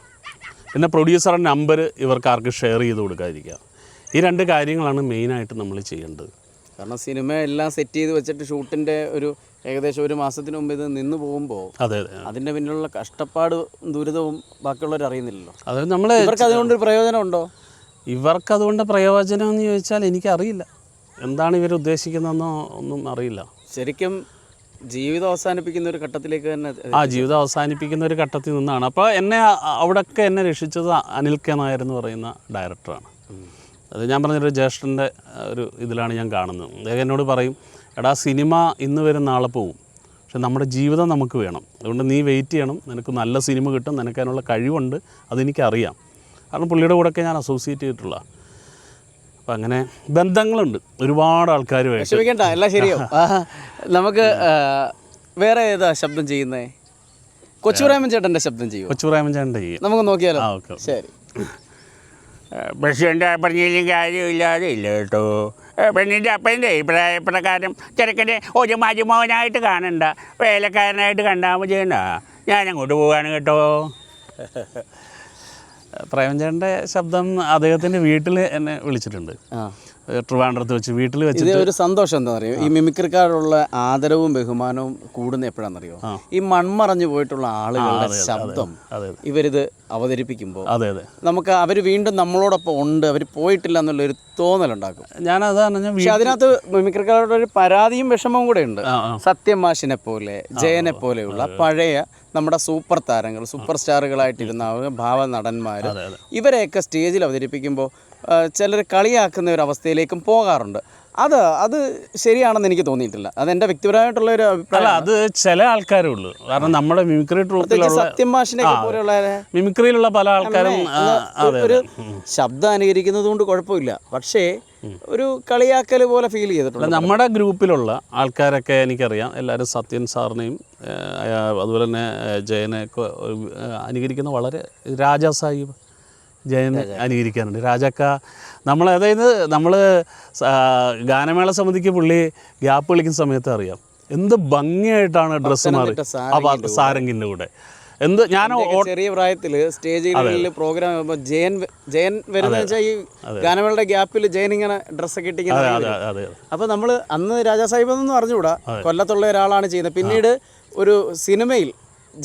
പിന്നെ പ്രൊഡ്യൂസറുടെ നമ്പർ ഇവർക്ക് ആർക്ക് ഷെയർ ചെയ്ത് കൊടുക്കാതിരിക്കുക. ഈ രണ്ട് കാര്യങ്ങളാണ് മെയിനായിട്ട് നമ്മൾ ചെയ്യേണ്ടത്. കാരണം സിനിമ എല്ലാം സെറ്റ് ചെയ്ത് വെച്ചിട്ട് ഷൂട്ടിന്റെ ഒരു ഏകദേശം ഒരു മാസത്തിന് മുമ്പ് ഇത് നിന്ന് പോകുമ്പോൾ അതെ അതെ. അതിന്റെ പിന്നിലുള്ള കഷ്ടപ്പാട് ദുരിതവും ബാക്കിയുള്ളവർ അറിയുന്നില്ലല്ലോ. അത് നമ്മൾ ഇവർക്ക് അതുകൊണ്ടൊരു പ്രയോജനം ഉണ്ടോ ഇവർക്കതുകൊണ്ട് പ്രയോജനം എന്ന് ചോദിച്ചാൽ എനിക്കറിയില്ല. എന്താണ് ഇവർ ഉദ്ദേശിക്കുന്നതെന്നോ ഒന്നും അറിയില്ല. ശരിക്കും ജീവിതം അവസാനിപ്പിക്കുന്ന ഒരു ഘട്ടത്തിലേക്ക് തന്നെ ആ ജീവിതം അവസാനിപ്പിക്കുന്ന ഒരു ഘട്ടത്തിൽ നിന്നാണ്. അപ്പോൾ എന്നെ അവിടെയൊക്കെ എന്നെ രക്ഷിച്ചത് അനിൽ കെ നായർ എന്ന് പറയുന്ന ഡയറക്ടറാണ് അത് ഞാൻ പറഞ്ഞൊരു ജ്യേഷ്ഠന്റെ ഒരു ഇതിലാണ് ഞാൻ കാണുന്നത്. അദ്ദേഹം എന്നോട് പറയും എടാ സിനിമ ഇന്ന് വരും നാളെ പോവും. പക്ഷെ നമ്മുടെ ജീവിതം നമുക്ക് വേണം. അതുകൊണ്ട് നീ വെയിറ്റ് ചെയ്യണം. നിനക്ക് നല്ല സിനിമ കിട്ടും. നിനക്ക് അതിനുള്ള കഴിവുണ്ട്. അതെനിക്കറിയാം. കാരണം പുള്ളിയുടെ കൂടെയൊക്കെ ഞാൻ അസോസിയേറ്റ് ചെയ്തിട്ടുള്ള അപ്പം അങ്ങനെ ബന്ധങ്ങളുണ്ട്. ഒരുപാട് ആൾക്കാരുമായിട്ട് വേണ്ട എല്ലാം ശരിയാവും. നമുക്ക് വേറെ ഏതാ ശബ്ദം ചെയ്യുന്നേ? കൊച്ചുറാമൻ ചേട്ടന്റെ ശബ്ദം ചെയ്യും കൊച്ചുപ്രാമൻ ചേട്ടന്റെ ചെയ്യും നമുക്ക് നോക്കിയാലോ? ശരി. പ്രസിഡന്റ് പറഞ്ഞതിലും കാര്യമില്ലാതെ ഇല്ല കേട്ടോ. പെണ്ണിന്റെ അപ്പന്റെ അഭിപ്രായപ്രകാരം ചെറുക്കനെ ഒരു മരുമോനായിട്ട് കാണണ്ട വേലക്കാരനായിട്ട് കണ്ടാൽ മതി ഞാൻ അങ്ങോട്ട് പോവാണ് കേട്ടോ. പ്രേമചേട്ടന്റെ ശബ്ദം അദ്ദേഹത്തിന്റെ വീട്ടിൽ എന്നെ വിളിച്ചിട്ടുണ്ട്. ട്രിവാൻഡ്രത്ത് വെച്ച് വീട്ടിൽ വെച്ച് ഒരു സന്തോഷം എന്താണെന്നറിയോ? ഈ മിമിക്രിക്കാരുള്ള ആദരവും ബഹുമാനവും കൂടുന്ന എപ്പോഴാണെന്നറിയോ? ഈ മൺമറഞ്ഞു പോയിട്ടുള്ള ആളുകളുടെ ശബ്ദം ഇവരിത് അവതരിപ്പിക്കുമ്പോൾ അതെ അതെ. നമുക്ക് അവർ വീണ്ടും നമ്മളോടൊപ്പം ഉണ്ട് അവർ പോയിട്ടില്ല എന്നുള്ളൊരു തോന്നലുണ്ടാക്കും. ഞാനതാണ് പക്ഷെ അതിനകത്ത് മിമിക്രിക്കാരുടെ ഒരു പരാതിയും വിഷമവും കൂടെ ഉണ്ട്. സത്യമാഷിനെ പോലെ ജയനെ പോലെയുള്ള പഴയ നമ്മുടെ സൂപ്പർ താരങ്ങൾ സൂപ്പർ സ്റ്റാറുകളായിട്ടിരുന്ന ഭാവ നടന്മാർ ഇവരെയൊക്കെ സ്റ്റേജിൽ അവതരിപ്പിക്കുമ്പോൾ ചിലർ കളിയാക്കുന്ന ഒരു അവസ്ഥയിലേക്കും പോകാറുണ്ട്. അത് അത് ശരിയാണെന്ന് എനിക്ക് തോന്നിയിട്ടില്ല. അത് എന്റെ വ്യക്തിപരമായിട്ടുള്ള ഒരു അല്ല അഭിപ്രായം അത് ചില ആൾക്കാരേ ഉള്ളൂ. കാരണം നമ്മുടെ മിമിക്രി സത്യം മാഷിനെ പോലെയുള്ള മിമിക്രിയിലുള്ള പല ആൾക്കാരും ഒരു ശബ്ദം അനുകരിക്കുന്നത് കൊണ്ട് കുഴപ്പമില്ല. പക്ഷേ ഒരു കളിയാക്കൽ പോലെ ഫീൽ ചെയ്തിട്ടുണ്ട്. നമ്മുടെ ഗ്രൂപ്പിലുള്ള ആൾക്കാരൊക്കെ എനിക്കറിയാം. എല്ലാവരും സത്യൻ സാറിനെയും അതുപോലെ തന്നെ ജയനെ ജയനെയൊക്കെ അനുകരിക്കുന്ന വളരെ രാജാ സാഹിബ് ജയനെ അനുകരിക്കാറുണ്ട്. രാജാക്ക നമ്മൾ അതായത് നമ്മൾ ഗാനമേള സമിതിക്ക് പുള്ളി ഗ്യാപ്പ് കളിക്കുന്ന സമയത്ത് അറിയാം. എന്ത് ഭംഗിയായിട്ടാണ് ഡ്രസ്സ് മാറി. സാരംഗിന്റെ കൂടെ. എന്ത് ഞാൻ ചെറിയ പ്രായത്തിൽ സ്റ്റേജിൽ പ്രോഗ്രാം ജയൻ ജയൻ വരുന്ന വെച്ചാൽ ഈ ഗാനമേളയുടെ ഗ്യാപ്പിൽ ജയൻ ഇങ്ങനെ ഡ്രസ്സൊക്കെ ഇട്ടിങ്ങനെ അപ്പോൾ നമ്മൾ അന്ന് രാജാ സാഹിബ് എന്നൊന്നും അറിഞ്ഞുകൂടാ. കൊല്ലത്തുള്ള ഒരാളാണ് ചെയ്യുന്നത്. പിന്നീട് ഒരു സിനിമയിൽ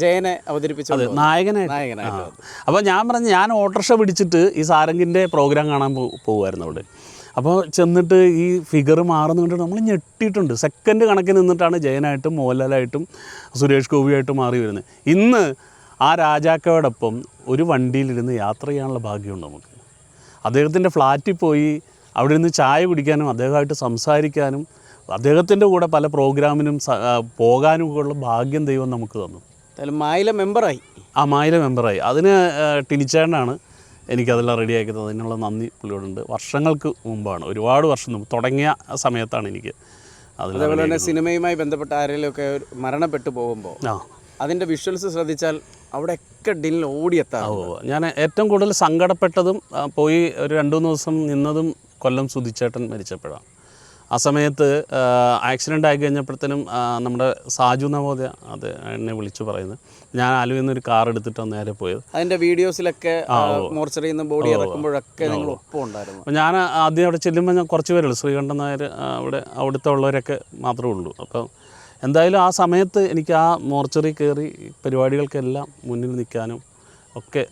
ജയനെ അവതരിപ്പിച്ചു നായകനായിട്ട്. അപ്പോൾ ഞാൻ പറഞ്ഞു ഞാൻ ഓട്ടോറിക്ഷ പിടിച്ചിട്ട് ഈ സാരംഗിന്റെ പ്രോഗ്രാം കാണാൻ പോകുമായിരുന്നു അവിടെ. അപ്പോൾ ചെന്നിട്ട് ഈ ഫിഗർ മാറുന്ന കണ്ടിട്ട് നമ്മൾ ഞെട്ടിയിട്ടുണ്ട്. സെക്കൻഡ് കണക്കിന് നിന്നിട്ടാണ് ജയനായിട്ടും മോഹൻലാലായിട്ടും സുരേഷ് ഗോപിയായിട്ടും മാറി വരുന്നത്. ഇന്ന് ആ രാജാക്കയോടൊപ്പം ഒരു വണ്ടിയിലിരുന്ന് യാത്ര ചെയ്യാനുള്ള ഭാഗ്യമുണ്ട് നമുക്ക്? അദ്ദേഹത്തിന്റെ ഫ്ലാറ്റിൽ പോയി അവിടെ നിന്ന് ചായ കുടിക്കാനും അദ്ദേഹമായിട്ട് സംസാരിക്കാനും അദ്ദേഹത്തിന്റെ കൂടെ പല പ്രോഗ്രാമിനും പോകാനും ഒക്കെ ഉള്ള ഭാഗ്യം ദൈവം നമുക്ക് തന്നു. മായിലെ മെമ്പറായി. ആ മായില മെമ്പറായി. അതിന് ടിനിച്ചേട്ടനാണ് എനിക്കതെല്ലാം റെഡിയാക്കി തന്നത്. അതിനുള്ള നന്ദി പുള്ളിയോടുണ്ട്. വർഷങ്ങൾക്ക് മുമ്പാണ്. ഒരുപാട് വർഷം മുമ്പ് തുടങ്ങിയ സമയത്താണ് എനിക്ക് അതുപോലെ തന്നെ സിനിമയുമായി ബന്ധപ്പെട്ട ആരെങ്കിലും ഒക്കെ മരണപ്പെട്ടു പോകുമ്പോൾ ആ. അതിന്റെ വിഷ്വൽസ് ശ്രദ്ധിച്ചാൽ അവിടെയൊക്കെ ഡിന്നിൽ ഓടിയെത്താം ഓ ഞാൻ ഏറ്റവും കൂടുതൽ സങ്കടപ്പെട്ടതും പോയി ഒരു രണ്ടു മൂന്ന് ദിവസം നിന്നതും കൊല്ലം സുധിച്ചേട്ടൻ മരിച്ചപ്പോഴാണ്. ആ സമയത്ത് ആക്സിഡന്റ് ആയി കഴിഞ്ഞപ്പോഴത്തേനും നമ്മുടെ സാജു നവോദയ അത് എന്നെ വിളിച്ചു പറയുന്നത് ഞാൻ ആലുവയിൽ നിന്ന് ഒരു കാർ എടുത്തിട്ടാണ് നേരെ പോയത്. അതിന്റെ വീഡിയോസിലൊക്കെ മോർച്ചറിയിൽ നിന്ന് ബോഡി ഇറക്കുമ്പോഴൊക്കെ നിങ്ങൾ ഒപ്പം ഉണ്ടായിരുന്നു. അപ്പോൾ ഞാൻ ആദ്യം അവിടെ ചെല്ലുമ്പോൾ ഞാൻ കുറച്ച് പേരുള്ളൂ. ശ്രീകണ്ഠൻ നായർ അവിടെ അവിടുത്തെ ഉള്ളവരൊക്കെ മാത്രമേ ഉള്ളൂ. അപ്പോൾ എന്തായാലും ആ സമയത്ത് എനിക്ക് ആ മോർച്ചറി കയറി പരിപാടികൾക്കെല്ലാം മുന്നിൽ നിൽക്കാനും ഒക്കെ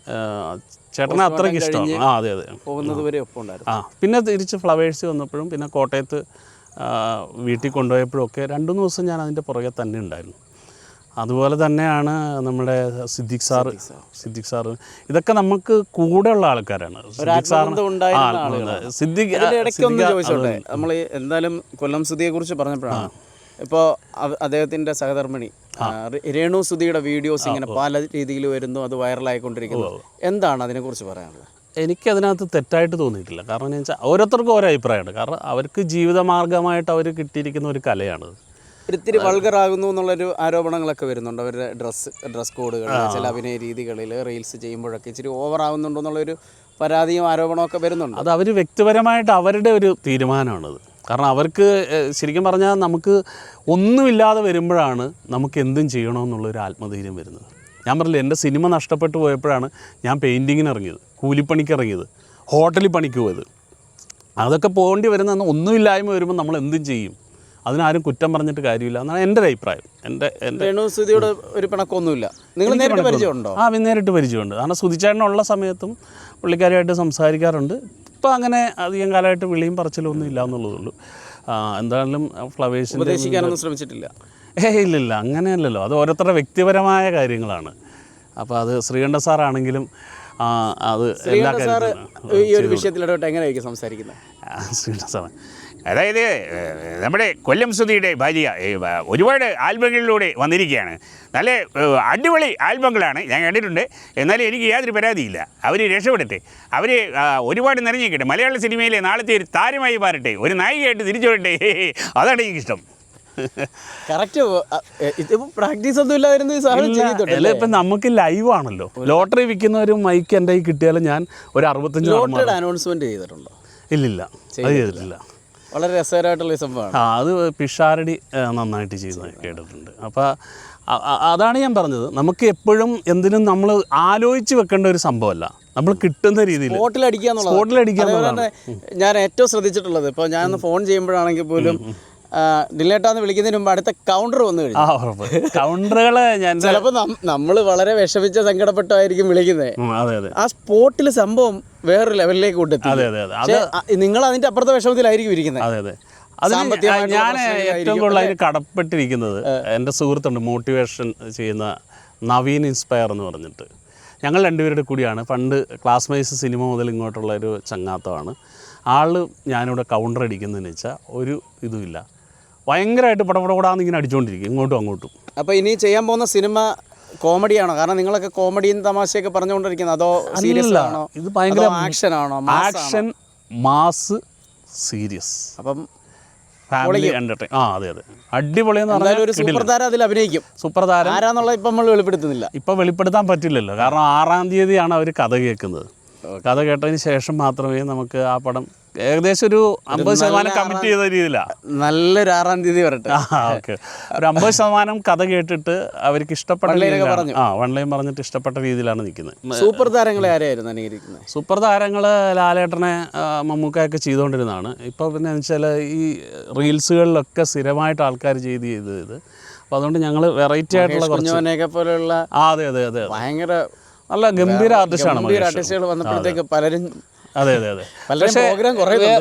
ചേട്ടനെ അത്രയ്ക്ക് ഇഷ്ടമാണ്. ആ അതെ അതെ. പോകുന്നത് വരെ ഒപ്പം ആ പിന്നെ തിരിച്ച് ഫ്ലവേഴ്സ് വന്നപ്പോഴും പിന്നെ കോട്ടയത്ത് വീട്ടിൽ കൊണ്ടുപോയപ്പോഴൊക്കെ രണ്ടു മൂന്ന് ദിവസം ഞാൻ അതിന്റെ പുറകെ തന്നെ ഉണ്ടായിരുന്നു. അതുപോലെ തന്നെയാണ് നമ്മുടെ സിദ്ദിഖ് സാർ. സിദ്ദിഖ് സാർ ഇതൊക്കെ നമുക്ക് കൂടെ ഉള്ള ആൾക്കാരാണ് സിദ്ദിഖ് ചോദിച്ചോട്ടെ? നമ്മൾ എന്തായാലും കൊല്ലം സുധിയെ കുറിച്ച് പറഞ്ഞപ്പോഴാണ്. ഇപ്പോൾ അദ്ദേഹത്തിന്റെ സഹധർമ്മിണി രേണു സുധിയുടെ വീഡിയോസ് ഇങ്ങനെ പല രീതിയിൽ വരുന്നു അത് വൈറലായിക്കൊണ്ടിരിക്കുന്നു എന്താണ് അതിനെക്കുറിച്ച് പറയാനുള്ളത്? എനിക്കതിനകത്ത് തെറ്റായിട്ട് തോന്നിയിട്ടില്ല. കാരണം എന്ന് വെച്ചാൽ ഓരോരുത്തർക്കും ഓരോ അഭിപ്രായമാണ് കാരണം അവർക്ക് ജീവിതമാർഗമായിട്ട് അവർ കിട്ടിയിരിക്കുന്ന ഒരു കലയാണത്. ഒരിത്തിരി വൾഗറാകുന്നു എന്നുള്ളൊരു ആരോപണങ്ങളൊക്കെ വരുന്നുണ്ട്. അവരുടെ ഡ്രസ്സ് ഡ്രസ് കോഡുകൾ ചില അഭിനയ രീതികളിൽ റീൽസ് ചെയ്യുമ്പോഴൊക്കെ ഇച്ചിരി ഓവർ ആകുന്നുണ്ടോ എന്നുള്ളൊരു പരാതിയും ആരോപണമൊക്കെ വരുന്നുണ്ട്. അത് അവർ വ്യക്തിപരമായിട്ട് അവരുടെ ഒരു തീരുമാനമാണത്. കാരണം അവർക്ക് ശരിക്കും പറഞ്ഞാൽ നമുക്ക് ഒന്നുമില്ലാതെ വരുമ്പോഴാണ് നമുക്ക് എന്തും ചെയ്യണമെന്നുള്ളൊരു ആത്മധൈര്യം വരുന്നത്. ഞാൻ പറഞ്ഞില്ല എന്റെ സിനിമ നഷ്ടപ്പെട്ടു പോയപ്പോഴാണ് ഞാൻ പെയിന്റിങ്ങിന് ഇറങ്ങിയത് കൂലിപ്പണിക്ക് ഇറങ്ങിയത് ഹോട്ടലിൽ പണിക്ക് പോയത്. അതൊക്കെ പോകേണ്ടി വരുന്ന ഒന്നുമില്ലായ്മ വരുമ്പോൾ നമ്മൾ എന്തും ചെയ്യും. അതിനാരും കുറ്റം പറഞ്ഞിട്ട് കാര്യമില്ല എന്നാണ് എന്റെ ഒരു അഭിപ്രായം. എന്റെ എന്റെ രേണു സുധിയോട് ഒരു പിണക്കമൊന്നുമില്ല. നിങ്ങൾ നേരിട്ട് പരിചയമുണ്ടോ? ആ നേരിട്ട് പരിചയമുണ്ട്. കാരണം സുതിച്ചേട്ടനുള്ള സമയത്തും പുള്ളിക്കാരുമായിട്ട് സംസാരിക്കാറുണ്ട്. ഇപ്പം അങ്ങനെ അധികം കാലമായിട്ട് വിളിയും പറച്ചിലും ഒന്നും ഇല്ല എന്നുള്ളതുള്ളൂ എന്തായാലും ഫ്ലവേഴ്സിന്റെ ശ്രമിച്ചിട്ടില്ല. ഏ ഇല്ലില്ല അങ്ങനെയല്ലല്ലോ. അത് ഓരോരുത്തരുടെ വ്യക്തിപരമായ കാര്യങ്ങളാണ്. അപ്പോൾ അത് ശ്രീകണ്ഠ സാറാണെങ്കിലും അത് എല്ലാ കാര്യങ്ങളും കാര്യത്തിലും ഈ ഒരു വിഷയത്തിൽ ഇടപെട്ട് എങ്ങനെയായിരിക്കും സംസാരിക്കുന്നത്? ശ്രീകണ്ഠ സാറ്. അതായത് നമ്മുടെ കൊല്ലം സുധിയുടെ ഭാര്യ ഒരുപാട് ആൽബങ്ങളിലൂടെ വന്നിരിക്കുകയാണ്. നല്ല അടിപൊളി ആൽബങ്ങളാണ് ഞാൻ കണ്ടിട്ടുണ്ട്. എന്നാലും എനിക്ക് യാതൊരു പരാതിയില്ല. അവർ രക്ഷപ്പെടട്ടെ. അവർ ഒരുപാട് നിറഞ്ഞിരിക്കട്ടെ. മലയാള സിനിമയിലെ നാളത്തെ ഒരു താരമായി മാറട്ടെ. ഒരു നായികയായിട്ട് തിരിച്ചു വരട്ടെ അതാണ് എനിക്കിഷ്ടം. കറക്റ്റ് പ്രാക്ടീസ് ഒന്നും ഇല്ലായിരുന്നു ഇപ്പം നമുക്ക് ലൈവ് ആണല്ലോ. ലോട്ടറി വിൽക്കുന്ന ഒരു മൈക്ക് എന്റെ കയ്യിൽ കിട്ടിയാലും ഞാൻ ഒരു അറുപത്തഞ്ച് ലോട്ടറിയുടെ അനൗൺസ്മെന്റ് ചെയ്തിട്ടുണ്ടോ? ഇല്ലില്ല അത് ചെയ്തിട്ടില്ല. വളരെ രസകരമായിട്ടുള്ള സംഭവം സംഭവമാണ്. ആ അത് പിഷാരടി നന്നായിട്ട് ചെയ്ത് കേട്ടിട്ടുണ്ട്. അപ്പോൾ അതാണ് ഞാൻ പറഞ്ഞത്. നമുക്ക് എപ്പോഴും എന്തിനും നമ്മൾ ആലോചിച്ച് വെക്കേണ്ട ഒരു സംഭവമല്ല. നമ്മൾ കിട്ടുന്ന രീതിയിൽ. സ്പോട്ടിൽ അടിക്കുക ഞാൻ ഏറ്റവും ശ്രദ്ധിച്ചിട്ടുള്ളത്. ഇപ്പോൾ ഞാനൊന്ന് ഫോൺ ചെയ്യുമ്പോഴാണെങ്കിൽ പോലും ഡിലേട്ടാന്ന് വിളിക്കുന്നതിന് മുമ്പ് അടുത്ത കൗണ്ടർ വന്നു കഴിഞ്ഞു. കൗണ്ടറുകൾ ഞാൻ ചിലപ്പോൾ നമ്മൾ വളരെ വിഷമിച്ച സങ്കടപ്പെട്ടായിരിക്കും വിളിക്കുന്നത്. ആ സ്പോട്ടിൽ സംഭവം വേറൊരു ലെവലിലേക്ക് കൊണ്ടെത്തി നിങ്ങൾ അതിന്റെ അപ്പുറത്തെ വിഷമത്തിലായിരിക്കും ഇരിക്കുന്നത്. അതെ അതെ. ഞാൻ ഏറ്റവും കൂടുതൽ അതിന് കടപ്പെട്ടിരിക്കുന്നത് എന്റെ സുഹൃത്തുണ്ട് മോട്ടിവേഷൻ ചെയ്യുന്ന നവീൻ ഇൻസ്പയർ എന്ന് പറഞ്ഞിട്ട്. ഞങ്ങൾ രണ്ടുപേരുടെ കൂടിയാണ്. പണ്ട് ക്ലാസ്മേറ്റ്സ് സിനിമ മുതൽ ഇങ്ങോട്ടുള്ള ഒരു ചങ്ങാത്തമാണ്. ആൾ ഞാനിവിടെ കൗണ്ടർ അടിക്കുന്നതെന്ന് വെച്ചാൽ ഒരു ഇതുമില്ല. ഭയങ്കരമായിട്ട് പടപടപടാന്ന് ഇങ്ങനെ അടിച്ചുകൊണ്ടിരിക്കും ഇങ്ങോട്ടും അങ്ങോട്ടും. അപ്പോൾ ഇനി ചെയ്യാൻ പോകുന്ന സിനിമ കോമഡിയാണോ? കാരണം നിങ്ങളൊക്കെ കോമഡിയും തമാശയൊക്കെ പറഞ്ഞുകൊണ്ടിരിക്കുന്നത് അതോ സീരിയസ് ആണോ? ഇത് ഭയങ്കര ആക്ഷൻ ആണോ? ആക്ഷൻ മാസ് സീരിയസ് അപ്പം ഫാമിലി എന്റർടൈൻ ആ അതെ അതെ. അടിപൊളി എന്ന് പറഞ്ഞാൽ ഒരു സൂപ്പർതാരം അതിൽ അഭിനയിക്കും. സൂപ്പർതാരം ആരാന്നുള്ള ഇപ്പം നമ്മൾ വെളിപ്പെടുത്തുന്നില്ല. ഇപ്പൊ വെളിപ്പെടുത്താൻ പറ്റില്ലല്ലോ. കാരണം ആറാം തീയതിയാണ് അവർ കഥ കേൾക്കുന്നത്. കഥ കേട്ടതിന് ശേഷം മാത്രമേ നമുക്ക് ആ പടം ഏകദേശം ഒരു അമ്പത് ശതമാനം കമ്മിറ്റ് ചെയ്ത രീതിയിലാണ് നല്ലൊരു ആറാം തീയതി വരട്ടെ. ഓക്കെ. ഒരു അമ്പത് ശതമാനം കഥ കേട്ടിട്ട് അവർക്ക് ഇഷ്ടപ്പെട്ട പറഞ്ഞു. ആ വൺലൈൻ പറഞ്ഞിട്ട് ഇഷ്ടപ്പെട്ട രീതിയിലാണ് നിൽക്കുന്നത്. സൂപ്പർ താരങ്ങളെ ആരെയായിരുന്നു അനുകരിക്കുന്നത് സൂപ്പർ താരങ്ങൾ ലാലേട്ടനെ മമ്മൂക്കയൊക്കെ ചെയ്തുകൊണ്ടിരുന്നതാണ് ഇപ്പോൾ പിന്നെ വെച്ചാൽ ഈ റീൽസുകളിലൊക്കെ സ്ഥിരമായിട്ട് ആൾക്കാർ ചെയ്ത് ചെയ്ത് ചെയ്ത് അപ്പോൾ അതുകൊണ്ട് ഞങ്ങൾ വെറൈറ്റി ആയിട്ടുള്ള കുറച്ച് പോലെയുള്ള ആ അതെ അതെ അതെ അതെ. ഭയങ്കര നല്ല ഗംഭീര ആർട്ടിസ്റ്റാണ് ഗംഭീര ആർട്ടിസ്റ്റുകൾ വന്നപ്പോഴത്തേക്ക് പലരും അതെ അതെ അതെ. പക്ഷേ?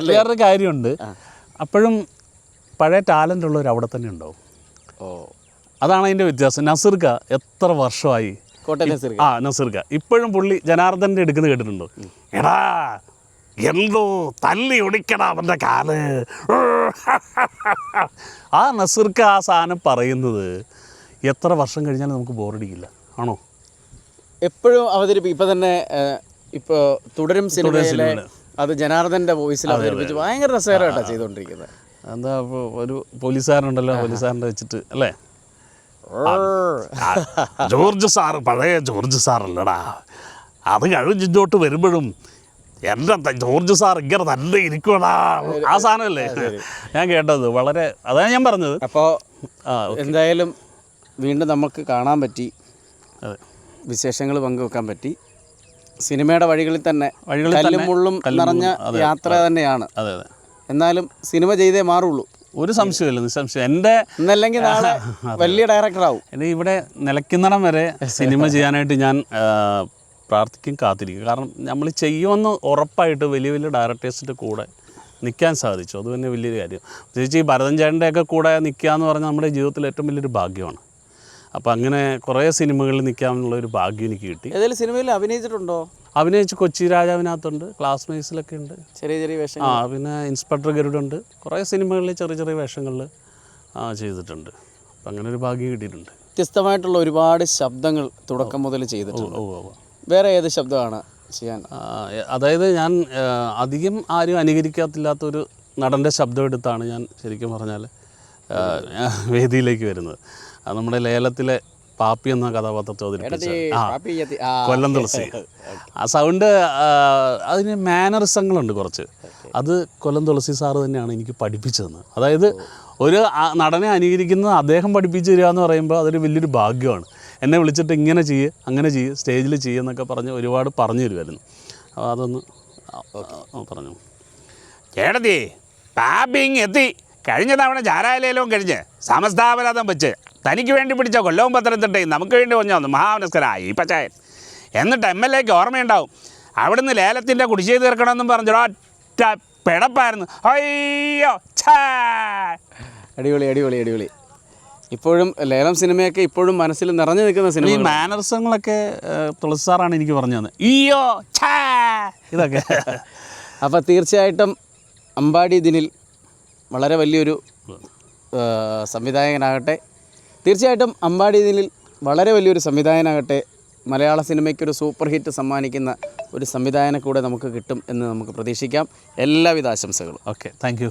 വേറൊരു കാര്യമുണ്ട്. അപ്പോഴും പഴയ ടാലന്റ് ഉള്ളവർ അവിടെ തന്നെ ഉണ്ടാവും. ഓ. അതാണ് അതിന്റെ വ്യത്യാസം. നസീർക്ക എത്ര വർഷമായി ആ നസീർക്ക. ഇപ്പോഴും പുള്ളി ജനാർദ്ദന്റെ എടുക്കുന്നത് കേട്ടിട്ടുണ്ടോ? എടാ എന്തോ തല്ലി ഒടിക്കടാ അവന്റെ കാൽ. ആ നസീർക്ക ആ സാധനം പറയുന്നത് എത്ര വർഷം കഴിഞ്ഞാലും നമുക്ക് ബോറടിക്കില്ല ആണോ? എപ്പോഴും അവതരിപ്പിക്കും ഇപ്പം തന്നെ ഏഹ്, ഇപ്പൊ തുടരും സിനിമയിലെ. അത് ജനാർദ്ദന്റെ വോയിസിൽ അവതരിപ്പിച്ച് ഭയങ്കര രസകരമായിട്ടാണ് ചെയ്തുകൊണ്ടിരിക്കുന്നത് എന്താ ഇപ്പോൾ ഒരു പോലീസുകാരനുണ്ടല്ലോ പോലീസുകാരന്റെ വെച്ചിട്ട് അല്ലേ? ജോർജ് സാറ് പഴയ ജോർജ് സാറല്ലടാ. അത് കഴിഞ്ഞിട്ട് വരുമ്പോഴും എന്റെ ജോർജ് സാർ ഇങ്ങനെ തന്നെ ഇരിക്കുവടാ. ആ സാധനമല്ലേ? ഞാൻ കേട്ടത് വളരെ അതാണ് ഞാൻ പറഞ്ഞത്. അപ്പോൾ ആ എന്തായാലും വീണ്ടും നമുക്ക് കാണാൻ പറ്റി. വിശേഷങ്ങൾ പങ്കുവെക്കാൻ പറ്റി. സിനിമയുടെ വഴികളിൽ തന്നെ വഴികളിൽ കല്ലും മുള്ളും നിറഞ്ഞ യാത്ര തന്നെയാണ്. അതെ അതെ. എന്നാലും സിനിമ ചെയ്തേ മാറുള്ളൂ. ഒരു സംശയമില്ല നിസ്സംശയം. എന്റെ ഇന്നല്ലെങ്കിൽ നാളെ വലിയ ഡയറക്ടറാവും. എന്റെ ഇവിടെ നിലയ്ക്കുന്നിടം വരെ സിനിമ ചെയ്യാനായിട്ട് ഞാൻ പ്രാർത്ഥിക്കും കാത്തിരിക്കും. കാരണം നമ്മൾ ചെയ്യുമെന്ന് ഉറപ്പായിട്ട് വലിയ വലിയ ഡയറക്ടേഴ്സിന്റെ കൂടെ നിൽക്കാൻ സാധിച്ചു. അത് തന്നെ വലിയൊരു കാര്യം. പ്രത്യേകിച്ച് ഈ ഭരതൻ ചേട്ടന്റെയൊക്കെ കൂടെ നിൽക്കുക എന്ന് പറഞ്ഞാൽ നമ്മുടെ ജീവിതത്തിൽ ഏറ്റവും വലിയൊരു ഭാഗ്യമാണ്. അപ്പോൾ അങ്ങനെ കുറേ സിനിമകളിൽ നിൽക്കാമെന്നുള്ള ഒരു ഭാഗ്യം എനിക്ക് കിട്ടി. ഏതെങ്കിലും സിനിമയിൽ അഭിനയിച്ചിട്ടുണ്ടോ? അഭിനയിച്ച് കൊച്ചി രാജാവിനകത്തുണ്ട് ക്ലാസ് മേസിലൊക്കെ ഉണ്ട്. ചെറിയ ചെറിയ വേഷം ആ പിന്നെ ഇൻസ്പെക്ടർ ഗരുഡുണ്ട്. കുറേ സിനിമകളിൽ ചെറിയ ചെറിയ വേഷങ്ങളിൽ ചെയ്തിട്ടുണ്ട്. അപ്പം അങ്ങനെ ഒരു ഭാഗ്യം കിട്ടിയിട്ടുണ്ട്. വ്യത്യസ്തമായിട്ടുള്ള ഒരുപാട് ശബ്ദങ്ങൾ തുടക്കം മുതൽ ചെയ്തിട്ടുണ്ട്. വേറെ ഏത് ശബ്ദമാണ് ചെയ്യാൻ? അതായത് ഞാൻ അധികം ആരും അനുകരിക്കാത്തില്ലാത്തൊരു നടന്റെ ശബ്ദം എടുത്താണ് ഞാൻ ശരിക്കും പറഞ്ഞാൽ വേദിയിലേക്ക് വരുന്നത്. അത് നമ്മുടെ ലേലത്തിലെ പാപ്പി എന്ന കഥാപാത്രത്തെ അവതരിപ്പിച്ച കൊല്ലം തുളസി. ആ സൗണ്ട് അതിന് മാനറിസങ്ങളുണ്ട് കുറച്ച്. അത് കൊല്ലം തുളസി സാറ് തന്നെയാണ് എനിക്ക് പഠിപ്പിച്ചതെന്ന്. അതായത് ഒരു നടനെ അനുകരിക്കുന്നത് അദ്ദേഹം പഠിപ്പിച്ചു തരിക എന്ന് പറയുമ്പോൾ അതൊരു വലിയൊരു ഭാഗ്യമാണ്. എന്നെ വിളിച്ചിട്ട് ഇങ്ങനെ ചെയ്യ് അങ്ങനെ ചെയ്യ് സ്റ്റേജിൽ ചെയ്യുന്നൊക്കെ പറഞ്ഞ് ഒരുപാട് പറഞ്ഞു തരുമായിരുന്നു. അപ്പോൾ അതൊന്ന് പറഞ്ഞു. ചേട്ടത്തി പാപ്പിങ് എത്തി. കഴിഞ്ഞ തവണ ചാരായാലും കഴിഞ്ഞ് സമസ്ഥാപരാധം വെച്ച് തനിക്ക് വേണ്ടി പിടിച്ച കൊല്ലവും പത്തനംതിട്ടയും നമുക്ക് വേണ്ടി കൊഞ്ഞ വന്നു മഹാമനസ്കരായി പച്ചായൻ എന്നിട്ട് എം എൽ എക്ക് ഓർമ്മയുണ്ടാവും. അവിടുന്ന് ലേലത്തിന്റെ കുടിശ്ശേ തീർക്കണമെന്നും പറഞ്ഞു ഒറ്റ പിടപ്പായിരുന്നു. അയ്യോ അടിപൊളി അടിപൊളി അടിപൊളി. ഇപ്പോഴും ലേലം സിനിമയൊക്കെ ഇപ്പോഴും മനസ്സിൽ നിറഞ്ഞു നിൽക്കുന്ന സിനിമ ഈ മാനർസങ്ങളൊക്കെ തുളസാറാണ് എനിക്ക് പറഞ്ഞു തന്നത്. ഈയോ ഛേ. ഇതൊക്കെ. അപ്പോൾ തീർച്ചയായിട്ടും അമ്പാടി ദിനിൽ വളരെ വലിയൊരു സംവിധായകനാകട്ടെ തീർച്ചയായിട്ടും അമ്പാടി ഇതിൽ വളരെ വലിയൊരു സംവിധായകനാകട്ടെ മലയാള സിനിമയ്ക്ക് ഒരു സൂപ്പർ ഹിറ്റ് സമ്മാനിക്കുന്ന ഒരു സംവിധായകനെ കൂടെ നമുക്ക് കിട്ടും എന്ന് നമുക്ക് പ്രതീക്ഷിക്കാം. എല്ലാവിധ ആശംസകളും. Okay thank